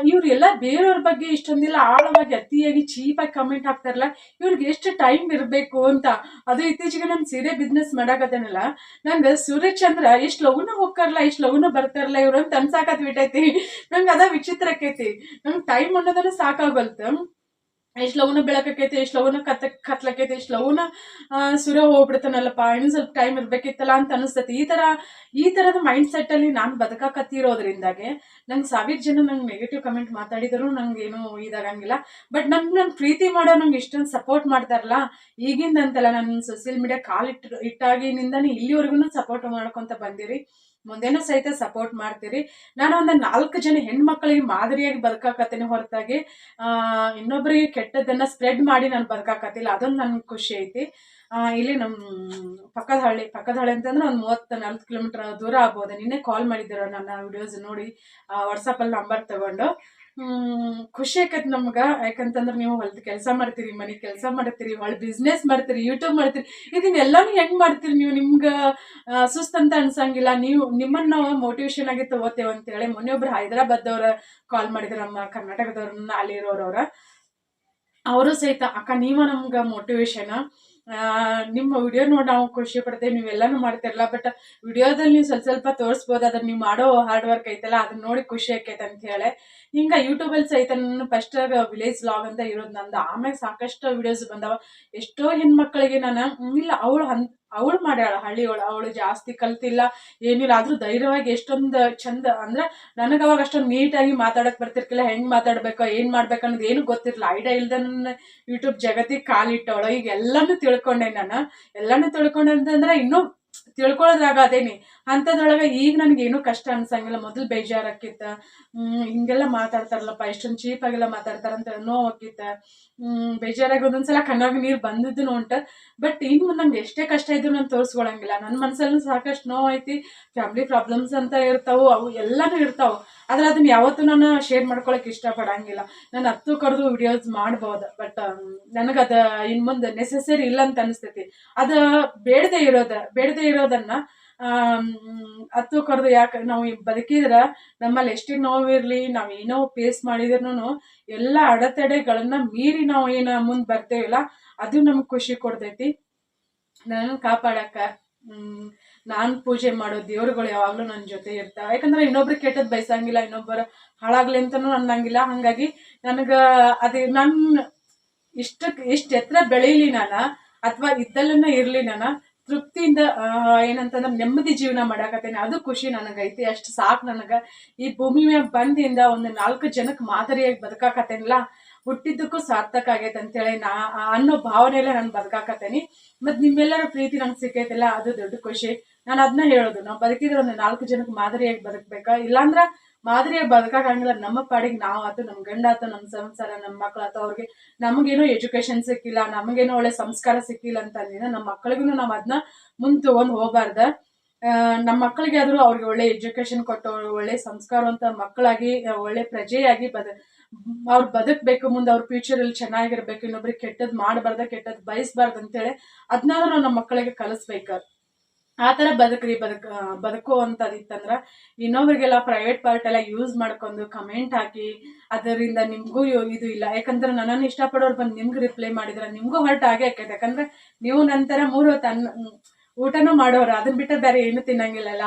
ಇವ್ರೆಲ್ಲ ಬೇರೆಯವ್ರ ಬಗ್ಗೆ ಇಷ್ಟೊಂದಿಲ್ಲ, ಆಳವಾಗಿ, ಅತಿಯಾಗಿ, ಚೀಪಾಗಿ ಕಮೆಂಟ್ ಹಾಕ್ತಾರಲ್ಲ ಇವ್ರಿಗೆ ಎಷ್ಟು ಟೈಮ್ ಇರಬೇಕು ಅಂತ. ಅದು ಇತ್ತೀಚೆಗೆ ನಾನು ಸೀರೆ ಬಿಸ್ನೆಸ್ ಮಾಡಾಕತ್ತೇನಲ್ಲ, ನಂಗೆ ಸೂರ್ಯಚಂದ್ರ ಎಷ್ಟು ಲಗುನ ಹೋಗ್ತಾರಲ್ಲ, ಎಷ್ಟು ಲಗುನ ಬರ್ತಾರಲ್ಲ ಇವ್ರು ಅಂತ ಅನ್ಸಾಕತ್ ಬಿಟ್ಟೈತಿ ನಂಗೆ ಅದ ವಿಚಿತ್ರ ಆಕೈತಿ ನಂಗೆ ಟೈಮ್ ಅನ್ನೋದನ್ನ ಸಾಕಾಗಲ್ತು. ಎಷ್ಟು ಲವನ ಬೆಳಕೈತಿ ಎಷ್ಟು ಲವನ ಕತ್ತ, ಕತ್ಲಕೈತಿ ಎಷ್ಟು ಲವನ ಸೂರ್ಯ ಹೋಗ್ಬಿಡ್ತಾನಲ್ಲಪ್ಪ. ಇನ್ನು ಸ್ವಲ್ಪ ಟೈಮ್ ಇರ್ಬೇಕಿತ್ತಲ್ಲ ಅಂತ ಅನಿಸ್ತೈತಿ. ಈ ಥರ ಈ ಥರದ ಮೈಂಡ್ ಸೆಟ್ಟಲ್ಲಿ ನಾನು ಬದುಕಾಕತ್ತಿರೋದ್ರಿಂದಾಗೆ ನಂಗೆ ಸಾವಿರ ಜನ ನಂಗೆ ನೆಗೆಟಿವ್ ಕಮೆಂಟ್ ಮಾತಾಡಿದರೂ ನಂಗೆ ಏನೂ ಇದಾಗಂಗಿಲ್ಲ. ಬಟ್ ನಂಗೆ ನಾನು ಪ್ರೀತಿ ಮಾಡೋ ನಂಗೆ ಇಷ್ಟೊಂದು ಸಪೋರ್ಟ್ ಮಾಡ್ತಾರಲ್ಲ, ಈಗಿಂದ ಅಂತಲ್ಲ ನಾನು ಸೋಷಿಯಲ್ ಮೀಡಿಯಾ ಕಾಲಿಟ್ಟು ಇಟ್ಟಾಗಿನಿಂದನೇ ಇಲ್ಲಿವರೆಗೂ ಸಪೋರ್ಟ್ ಮಾಡ್ಕೊತ ಬಂದಿರಿ. ಮುಂದೆನೂ ಸಹಿತ ಸಪೋರ್ಟ್ ಮಾಡ್ತೀರಿ. ನಾನು ಒಂದು ನಾಲ್ಕು ಜನ ಹೆಣ್ಮಕ್ಳಿಗೆ ಮಾದರಿಯಾಗಿ ಬದುಕಾಕತ್ತೀನಿ ಹೊರತಾಗಿ. ಇನ್ನೊಬ್ಬರಿಗೆ ಕೆಟ್ಟದ್ದನ್ನು ಸ್ಪ್ರೆಡ್ ಮಾಡಿ ನಾನು ಬದುಕಾಕತ್ತಿಲ್ಲ. ಅದೊಂದು ನನಗೆ ಖುಷಿ ಐತಿ. ಇಲ್ಲಿ ನಮ್ಮ ಪಕ್ಕದ ಹಳ್ಳಿ ಪಕ್ಕದ ಹಳ್ಳಿ ಅಂತಂದ್ರೆ ಒಂದು ಮೂವತ್ತು ನಲ್ವತ್ತು ಕಿಲೋಮೀಟರ್ ದೂರ ಆಗ್ಬೋದು. ನಿನ್ನೆ ಕಾಲ್ ಮಾಡಿದ್ರು ನನ್ನ ವಿಡಿಯೋಸ್ ನೋಡಿ ವಾಟ್ಸಪ್ಪಲ್ಲಿ ನಂಬರ್ ತಗೊಂಡು. ಖುಷಿ ಆಕತ್ ನಮ್ಗೆ. ಯಾಕಂತಂದ್ರೆ ನೀವು ಹೊಲ್ದ ಕೆಲಸ ಮಾಡ್ತೀರಿ, ಮನೆ ಕೆಲಸ ಮಾಡ್ತೀರಿ ಹೊಳ್ ಬಿಸ್ನೆಸ್ ಮಾಡ್ತೀರಿ ಯೂಟ್ಯೂಬ್ ಮಾಡ್ತೀರಿ ಇದನ್ನೆಲ್ಲಾನು ಹೆಂಗ್ ಮಾಡ್ತೀರಿ ನೀವು? ನಿಮ್ಗೆ ಸುಸ್ತಂತ ಅನ್ಸಂಗಿಲ್ಲ. ನೀವು ನಿಮ್ಮನ್ನ ನಾವು ಮೋಟಿವೇಶನ್ ಆಗಿ ತಗೋತೇವೆ ಅಂತೇಳಿ ಮೊನ್ನೆ ಒಬ್ರು ಹೈದರಾಬಾದ್ದವ್ರ ಕಾಲ್ ಮಾಡಿದ್ರು ನಮ್ಮ ಕರ್ನಾಟಕದವ್ರನ್ನ ಅಲ್ಲಿರೋರವ್ರ ಅವರು. ಸಹಿತ, ಅಕ್ಕ, ನೀವ ನಮ್ಗೆ ಮೋಟಿವೇಶನ್ ನಿಮ್ಮ ವಿಡಿಯೋ ನೋಡಿ ನಾವು ಖುಷಿ ಪಡ್ತೇವೆ ನೀವೆಲ್ಲಾನು ಮಾಡ್ತಿರಲ್ಲ ಬಟ್ ವಿಡಿಯೋದಲ್ಲಿ ನೀವು ಸ್ವಲ್ಪ ಸ್ವಲ್ಪ ತೋರಿಸ್ಬೋದು, ಅದನ್ನ ನೀವು ಮಾಡೋ ಹಾರ್ಡ್ ವರ್ಕ್ ಐತಲ್ಲ, ಅದನ್ನ ನೋಡಿ ಖುಷಿ ಆಕೈತೆ ಅಂತ ಹೇಳಿ. ಹಿಂಗ ಯೂಟ್ಯೂಬಲ್ಲಿ ಸಹಿತ ನಾನು ಫಸ್ಟ್ ವಿಲೇಜ್ ಲಾಗ್ ಅಂತ ಇರೋದು ನಂದು ಆಮೇಲೆ ಸಾಕಷ್ಟು ವಿಡಿಯೋಸ್ ಬಂದವ. ಎಷ್ಟೋ ಹೆಣ್ಮಕ್ಳಿಗೆ ನಾನು ಇಲ್ಲ, ಅವಳು ಹನ್, ಅವಳು ಮಾಡ್ಯಾಳ ಹಳ್ಳಿಯವಳು ಅವಳು ಜಾಸ್ತಿ ಕಲ್ತಿಲ್ಲ, ಏನಿಲ್ಲ, ಆದ್ರೂ ಧೈರ್ಯವಾಗಿ ಎಷ್ಟೊಂದು ಚಂದ, ಅಂದ್ರೆ ನನಗೆ ಅವಾಗ ಅಷ್ಟೊಂದು ನೀಟಾಗಿ ಮಾತಾಡಕ್ ಬರ್ತಿರ್ಕಿಲ್ಲ, ಹೆಂಗ್ ಮಾತಾಡ್ಬೇಕೋ, ಏನ್ ಮಾಡ್ಬೇಕು ಅನ್ನೋದು ಏನು ಗೊತ್ತಿರಲಿಲ್ಲ. ಐಡಿಯಾ ಇಲ್ದ ಯೂಟ್ಯೂಬ್ ಜಗತ್ತಿಗೆ ಕಾಲಿಟ್ಟವಳು, ಈಗ ಎಲ್ಲಾನು ತಿಳ್ಕೊಂಡೆ ನಾನು. ಎಲ್ಲಾನು ತಿಳ್ಕೊಂಡೆ ಅಂತಂದ್ರೆ ಇನ್ನೂ ತಿಳ್ಕೊಳ್ಳೋದ್ರಾಗ ಅದೇನಿ. ಅಂಥದ್ರೊಳಗೆ ಈಗ ನನಗೇನು ಕಷ್ಟ ಅನ್ಸಂಗಿಲ್ಲ. ಮೊದಲು ಬೇಜಾರಾಕಿತ್ತ ಹಿಂಗೆಲ್ಲ ಮಾತಾಡ್ತಾರಲ್ಲಪ್ಪ ಎಷ್ಟೊಂದು ಚೀಪಾಗೆಲ್ಲ ಮಾತಾಡ್ತಾರಂತ ನೋವಾಕಿತ್ತ ಬೇಜಾರಾಗಿ ಒಂದೊಂದ್ಸಲ ಕಣ್ಣಾಗ ನೀರು ಬಂದಿದ್ದು ಉಂಟ ಬಟ್ ಇನ್ನು ನಂಗೆ ಎಷ್ಟೇ ಕಷ್ಟ ಇದ್ರು ನಾನು ತೋರಿಸ್ಕೊಳಂಗಿಲ್ಲ. ನನ್ನ ಮನಸ್ಸಲ್ಲೂ ಸಾಕಷ್ಟು ನೋವೈತಿ ಫ್ಯಾಮಿಲಿ ಪ್ರಾಬ್ಲಮ್ಸ್ ಅಂತ ಇರ್ತಾವು. ಅವು ಎಲ್ಲಾನು ಇರ್ತಾವೆ. ಆದ್ರೆ ಅದನ್ನ ಯಾವತ್ತೂ ನಾನು ಶೇರ್ ಮಾಡ್ಕೊಳಕ್ ಇಷ್ಟಪಡಂಗಿಲ್ಲ. ನಾನು ಹತ್ತು ಕರೆದು ವಿಡಿಯೋಸ್ ಮಾಡ್ಬೋದು. ಬಟ್ ನನಗೆ ಅದು ಇನ್ನು ಮುಂದೆ ನೆಸೆಸರಿ ಇಲ್ಲ ಅಂತ ಅನಿಸ್ತೈತಿ. ಅದು ಬೇಡದೆ ಇರೋದ. ಬೇಡದೆ ಇರೋದನ್ನ ಆಮ್, ಹತ್ತು ಕರೆದು ಯಾಕೆ ನಾವು ಬದುಕಿದ್ರ ನಮ್ಮಲ್ಲಿ ಎಷ್ಟೇ ನೋವಿರ್ಲಿ ನಾವು ಏನೋ ಫೇಸ್ ಮಾಡಿದ್ರು ಎಲ್ಲ ಅಡೆತಡೆಗಳನ್ನ ಮೀರಿ ನಾವು ಏನು ಮುಂದೆ ಬರ್ತೇವಲ್ಲ ಅದು ನಮ್ಗೆ ಖುಷಿ ಕೊಡ್ತೈತಿ. ನಾನು ಕಾಪಾಡಕ್ಕ. ನಾನ್ ಪೂಜೆ ಮಾಡೋ ದೇವ್ರುಗಳು ಯಾವಾಗ್ಲೂ ನನ್ನ ಜೊತೆ ಇರ್ತಾವ. ಯಾಕಂದ್ರೆ ಇನ್ನೊಬ್ರು ಕೆಟ್ಟದ್ದು ಬಯಸಂಗಿಲ್ಲ ಇನ್ನೊಬ್ಬರ ಹಾಳಾಗ್ಲಿ ಅಂತಾನು ಅನ್ನಂಗಿಲ್ಲ. ಹಂಗಾಗಿ ನನಗೆ ಅದು ನನ್ನ ಇಷ್ಟಕ್ಕೆ ಇಷ್ಟ ಎತ್ತರ ಬೆಳೀಲಿ ನಾನು ಅಥವಾ ಇದ್ದಲ್ಲನ್ನ ಇರ್ಲಿ ನಾನು ತೃಪ್ತಿಯಿಂದ ಏನಂತಂದ್ರೆ ನೆಮ್ಮದಿ ಜೀವನ ಮಾಡಾಕತ್ತೇನೆ. ಅದು ಖುಷಿ ನನಗೈತಿ. ಅಷ್ಟು ಸಾಕು ನನಗೆ. ಈ ಭೂಮಿ ಮ್ಯಾಗ ಬಂದಿಂದ ಒಂದು ನಾಲ್ಕು ಜನಕ್ಕೆ ಮಾದರಿಯಾಗಿ ಬದುಕಾಕತ್ತೇನಲ್ಲ, ಹುಟ್ಟಿದ್ದಕ್ಕೂ ಸಾರ್ಥಕ ಆಗೈತೆ ಅಂತೇಳಿ ನಾ ಅನ್ನೋ ಭಾವನೆಯಲ್ಲೇ ನಾನು ಬದುಕಾಕತ್ತೇನಿ. ಮತ್ತು ನಿಮ್ಮೆಲ್ಲರ ಪ್ರೀತಿ ನಂಗೆ ಸಿಕ್ಕೈತಲ್ಲ, ಅದು ದೊಡ್ಡ ಖುಷಿ. ನಾನು ಅದನ್ನ ಹೇಳೋದು, ನಾವು ಬದುಕಿದ್ರೆ ಒಂದು ನಾಲ್ಕು ಜನಕ್ಕೆ ಮಾದರಿಯಾಗಿ ಬದುಕಬೇಕಾ? ಇಲ್ಲಾಂದ್ರೆ ಮಾದರಿಯಾಗಿ ಬದುಕಾಗಂಗಿಲ್ಲ ನಮ್ಮ ಪಾಡಿಗೆ ನಾವು ಆತು ನಮ್ಮ ಗಂಡ ಆತು ನಮ್ಮ ಸಂಸಾರ ನಮ್ಮ ಆತು ಅವ್ರಿಗೆ ನಮಗೇನು ಎಜುಕೇಶನ್ ಸಿಕ್ಕಿಲ್ಲ, ನಮಗೇನು ಒಳ್ಳೆ ಸಂಸ್ಕಾರ ಸಿಕ್ಕಿಲ್ಲ ಅಂತ ನಮ್ಮ ಮಕ್ಕಳಿಗೂ ನಾವು ಅದನ್ನ ಮುಂದೆ ತಗೊಂಡು ಹೋಗಬಾರ್ದ ನಮ್ಮ ಮಕ್ಕಳಿಗೆ ಆದ್ರೂ ಅವ್ರಿಗೆ ಒಳ್ಳೆ ಎಜುಕೇಶನ್ ಕೊಟ್ಟು, ಒಳ್ಳೆ ಸಂಸ್ಕಾರವಂತ ಮಕ್ಕಳಾಗಿ ಒಳ್ಳೆ ಪ್ರಜೆಯಾಗಿ ಬದ, ಅವ್ರು ಬದುಕಬೇಕು, ಮುಂದೆ ಅವ್ರ ಫ್ಯೂಚರಲ್ಲಿ ಚೆನ್ನಾಗಿರ್ಬೇಕು, ಇನ್ನೊಬ್ರಿಗೆ ಕೆಟ್ಟದ್ದು ಮಾಡಬಾರ್ದ ಕೆಟ್ಟದ್ದು ಬಯಸಬಾರ್ದು ಅಂತೇಳಿ ಅದನ್ನಾದ್ರೂ ನಾವು ನಮ್ಮ ಮಕ್ಕಳಿಗೆ ಕಲಿಸ್ಬೇಕು. ಆ ಥರ ಬದುಕ್ರಿ, ಬದುಕ ಬದುಕುವಂಥದ್ದಿತ್ತಂದ್ರೆ ಇನ್ನೊಬ್ರಿಗೆಲ್ಲ ಪ್ರೈವೇಟ್ ಪಾರ್ಟ್ ಎಲ್ಲ ಯೂಸ್ ಮಾಡ್ಕೊಂಡು ಕಮೆಂಟ್ ಹಾಕಿ, ಅದರಿಂದ ನಿಮಗೂ ಇದು ಇಲ್ಲ. ಯಾಕಂದ್ರೆ ನನ್ನನ್ನು ಇಷ್ಟಪಡೋರು ಬಂದು ನಿಮ್ಗೆ ರಿಪ್ಲೈ ಮಾಡಿದ್ರೆ ನಿಮಗೂ ಹರ್ಟ್ ಆಗೇ ಆಕೈತೆ. ಯಾಕಂದ್ರೆ ನೀವು ನಂತರ ಮೂರು ತನ್ನ ಊಟನೂ ಮಾಡೋರು ಅದನ್ನ ಬಿಟ್ಟರೆ ಬೇರೆ ಏನು ತಿನ್ನಂಗಿಲ್ಲ. ಎಲ್ಲ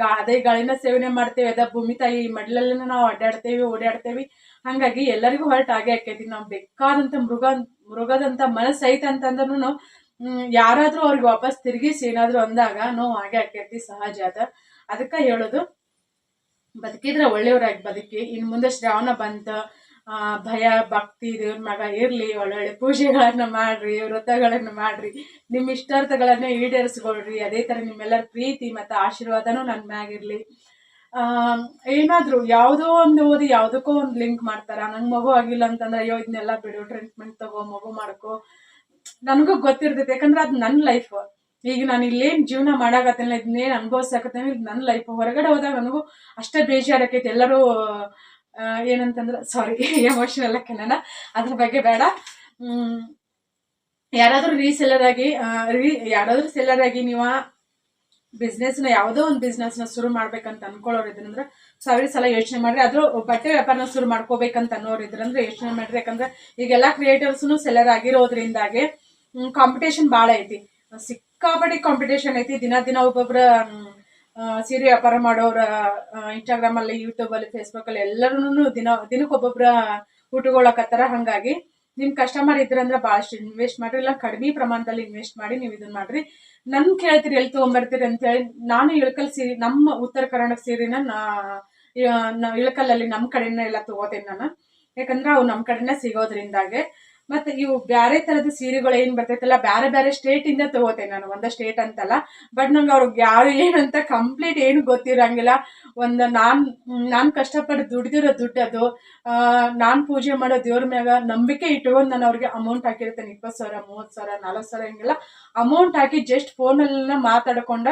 ಗಾ, ಅದೇ ಗಾಳಿನ ಸೇವನೆ ಮಾಡ್ತೇವೆ, ಅದ ಭೂಮಿ ತಾಯಿ ಮಡ್ಲಲ್ಲಿ ನಾವು ಅಡ್ಡಾಡ್ತೇವೆ ಓಡಾಡ್ತೇವೆ ಹಾಗಾಗಿ ಎಲ್ಲರಿಗೂ ಹರ್ಟ್ ಆಗೇ ಆಕೈತಿ. ನಾವು ಬೇಕಾದಂಥ ಮೃಗ ಮೃಗದಂಥ ಮನಸ್ಸು ಐತೆ ಅಂತಂದ್ರೂ ಯಾರಾದರೂ ಅವ್ರಿಗೆ ವಾಪಸ್ ತಿರುಗಿಸಿ ಏನಾದರೂ ಅಂದಾಗ ನೋವು ಹಾಗೆ ಆಕೈತಿ ಸಹಜ ಅದ ಅದಕ್ಕೆ ಹೇಳೋದು. ಬದುಕಿದ್ರೆ ಒಳ್ಳೆಯವ್ರಾಗಿ ಬದುಕಿ ಇನ್ನು ಮುಂದೆ ಶ್ರಾವಣ ಬಂತ ಆ, ಭಯ ಭಕ್ತಿ ದೇವ್ರ ಮಗ ಇರಲಿ ಒಳ್ಳೊಳ್ಳೆ ಪೂಜೆಗಳನ್ನ ಮಾಡ್ರಿ ವ್ರತಗಳನ್ನ ಮಾಡ್ರಿ ನಿಮ್ಮ ಇಷ್ಟಾರ್ಥಗಳನ್ನ ಈಡೇರಿಸ್ಕೊಳ್ರಿ ಅದೇ ಥರ ನಿಮ್ಮೆಲ್ಲರ ಪ್ರೀತಿ ಮತ್ತು ಆಶೀರ್ವಾದನೂ ನನ್ನ ಮ್ಯಾಗಿರ್ಲಿ ಏನಾದರೂ ಯಾವುದೋ ಒಂದು ಓದಿ ಯಾವುದಕ್ಕೋ ಒಂದು ಲಿಂಕ್ ಮಾಡ್ತಾರ ನಂಗೆ ಮಗು ಆಗಿಲ್ಲ ಅಂತಂದ್ರೆ ಅಯ್ಯೋ ಇದನ್ನೆಲ್ಲ ಬಿಡು ಟ್ರೀಟ್ಮೆಂಟ್ ತಗೋ ಮಗು ಮಾಡ್ಕೋ ನನಗೂ ಗೊತ್ತಿರ್ತೈತೆ, ಯಾಕಂದ್ರೆ ಅದು ನನ್ನ ಲೈಫ್ ಈಗ ನಾನು ಇಲ್ಲೇನು ಜೀವನ ಮಾಡಾಕತ್ತೇನೆ ಇದನ್ನೇನು ಅನುಭವಿಸಾಕತ್ತೇನೆ ಇದು ನನ್ನ ಲೈಫ್ ಹೊರಗಡೆ ಹೋದಾಗ ನನಗೂ ಅಷ್ಟೇ ಬೇಜಾರಾಕೈತೆ. ಎಲ್ಲರೂ ಏನಂತಂದ್ರೆ ಸಾರಿ ಎಮೋಷನಲ್ ಆಕೆನ ಅದ್ರ ಬಗ್ಗೆ ಬೇಡ. ಯಾರಾದರೂ ರೀಸೆಲ್ಲರ್ ಆಗಿ ರೀ ಯಾರಾದರೂ ಸೆಲ್ಲರ್ ಆಗಿ ನೀವು ಬಿಸ್ನೆಸ್ನ ಯಾವುದೋ ಒಂದು ಬಿಸ್ನೆಸ್ನ ಶುರು ಮಾಡ್ಬೇಕಂತ ಅನ್ಕೊಳ್ಳೋರು ಇದ್ರಂದ್ರೆ ಸಾವಿರ ಸಲ ಯೋಚನೆ ಮಾಡ್ರಿ. ಅದ್ರ ಬಟ್ಟೆ ವ್ಯಾಪಾರನ ಶುರು ಮಾಡ್ಕೋಬೇಕಂತ ಅನ್ನೋರು ಇದ್ರಂದ್ರೆ ಯೋಚನೆ ಮಾಡ್ರಿ. ಯಾಕಂದ್ರೆ ಈಗೆಲ್ಲ ಕ್ರಿಯೇಟರ್ಸ್ನು ಸೆಲ್ಲರ್ ಆಗಿರೋದ್ರಿಂದಾಗೆ ಕಾಂಪಿಟೇಷನ್ ಭಾಳ ಐತಿ. ಸಿಕ್ಕಾಪಟ್ಟಿ ಕಾಂಪಿಟೇಷನ್ ಐತಿ. ದಿನ ದಿನ ಒಬ್ಬೊಬ್ರ ಸೀರೆ ವ್ಯಾಪಾರ ಮಾಡೋರ ಇನ್ಸ್ಟಾಗ್ರಾಮಲ್ಲಿ ಯೂಟ್ಯೂಬಲ್ಲಿ ಫೇಸ್ಬುಕ್ಕಲ್ಲಿ ಎಲ್ಲರೂ ದಿನ ದಿನಕ್ಕೊಬ್ಬೊಬ್ರ ಹುಟ್ಟುಗೊಳಕತ್ತಾರ. ಹಾಗಾಗಿ ನಿಮ್ ಕಸ್ಟಮರ್ ಇದ್ರಂದ್ರೆ ಭಾಳಷ್ಟು ಇನ್ವೆಸ್ಟ್ ಮಾಡ್ರಿ. ಇಲ್ಲ, ಕಡಿಮೆ ಪ್ರಮಾಣದಲ್ಲಿ ಇನ್ವೆಸ್ಟ್ ಮಾಡಿ ನೀವು ಇದನ್ನ ಮಾಡ್ರಿ. ನನ್ ಕೇಳ್ತೀರಿ ಎಲ್ಲಿ ತಗೊಂಬರ್ತೀರಿ ಅಂತ ಹೇಳಿ ನಾನು ಇಳಕಲ್ ಸೀರೆ, ನಮ್ಮ ಉತ್ತರ ಕರ್ನಾಟಕ ಸೀರೆನ ಅಲ್ಲಿ ನಾ- ಇಳಕಲ್ಲಲ್ಲಿ ನಮ್ಮ ಕಡೆನೇ ಎಲ್ಲ ತಗೋತೇನೆ ನಾನು. ಯಾಕಂದ್ರೆ ಅವು ನಮ್ಮ ಕಡೆನೇ ಸಿಗೋದ್ರಿಂದಾಗೆ ಮತ್ತೆ ಇವು ಬೇರೆ ತರದ ಸೀರೆಗಳು ಏನ್ ಬರ್ತೈತಲ್ಲ ಬೇರೆ ಬೇರೆ ಸ್ಟೇಟ್ ಇಂದ ತಗೋತೇನೆ ನಾನು. ಒಂದ ಸ್ಟೇಟ್ ಅಂತಲ್ಲ. ಬಟ್ ನಂಗೆ ಅವ್ರಿಗೆ ಯಾರು ಏನಂತ ಕಂಪ್ಲೀಟ್ ಏನು ಗೊತ್ತಿರಂಗಿಲ್ಲ. ಒಂದು ನಾನ್ ನಾನ್ ಕಷ್ಟಪಟ್ಟು ದುಡ್ದಿರೋ ದುಡ್ಡು ಅದು. ಆ, ನಾನ್ ಪೂಜೆ ಮಾಡೋ ದೇವ್ರ ಮ್ಯಾಗ ನಂಬಿಕೆ ಇಟ್ಕೊಂಡು ನಾನು ಅವ್ರಿಗೆ ಅಮೌಂಟ್ ಹಾಕಿರ್ತೇನೆ. ಇಪ್ಪತ್ತು ಸಾವಿರ ಮೂವತ್ತು ಸಾವಿರ ನಲ್ವತ್ತು ಸಾವಿರ ಹಿಂಗೆಲ್ಲ ಅಮೌಂಟ್ ಹಾಕಿ ಜಸ್ಟ್ ಫೋನಲ್ಲೆಲ್ಲ ಮಾತಾಡ್ಕೊಂಡ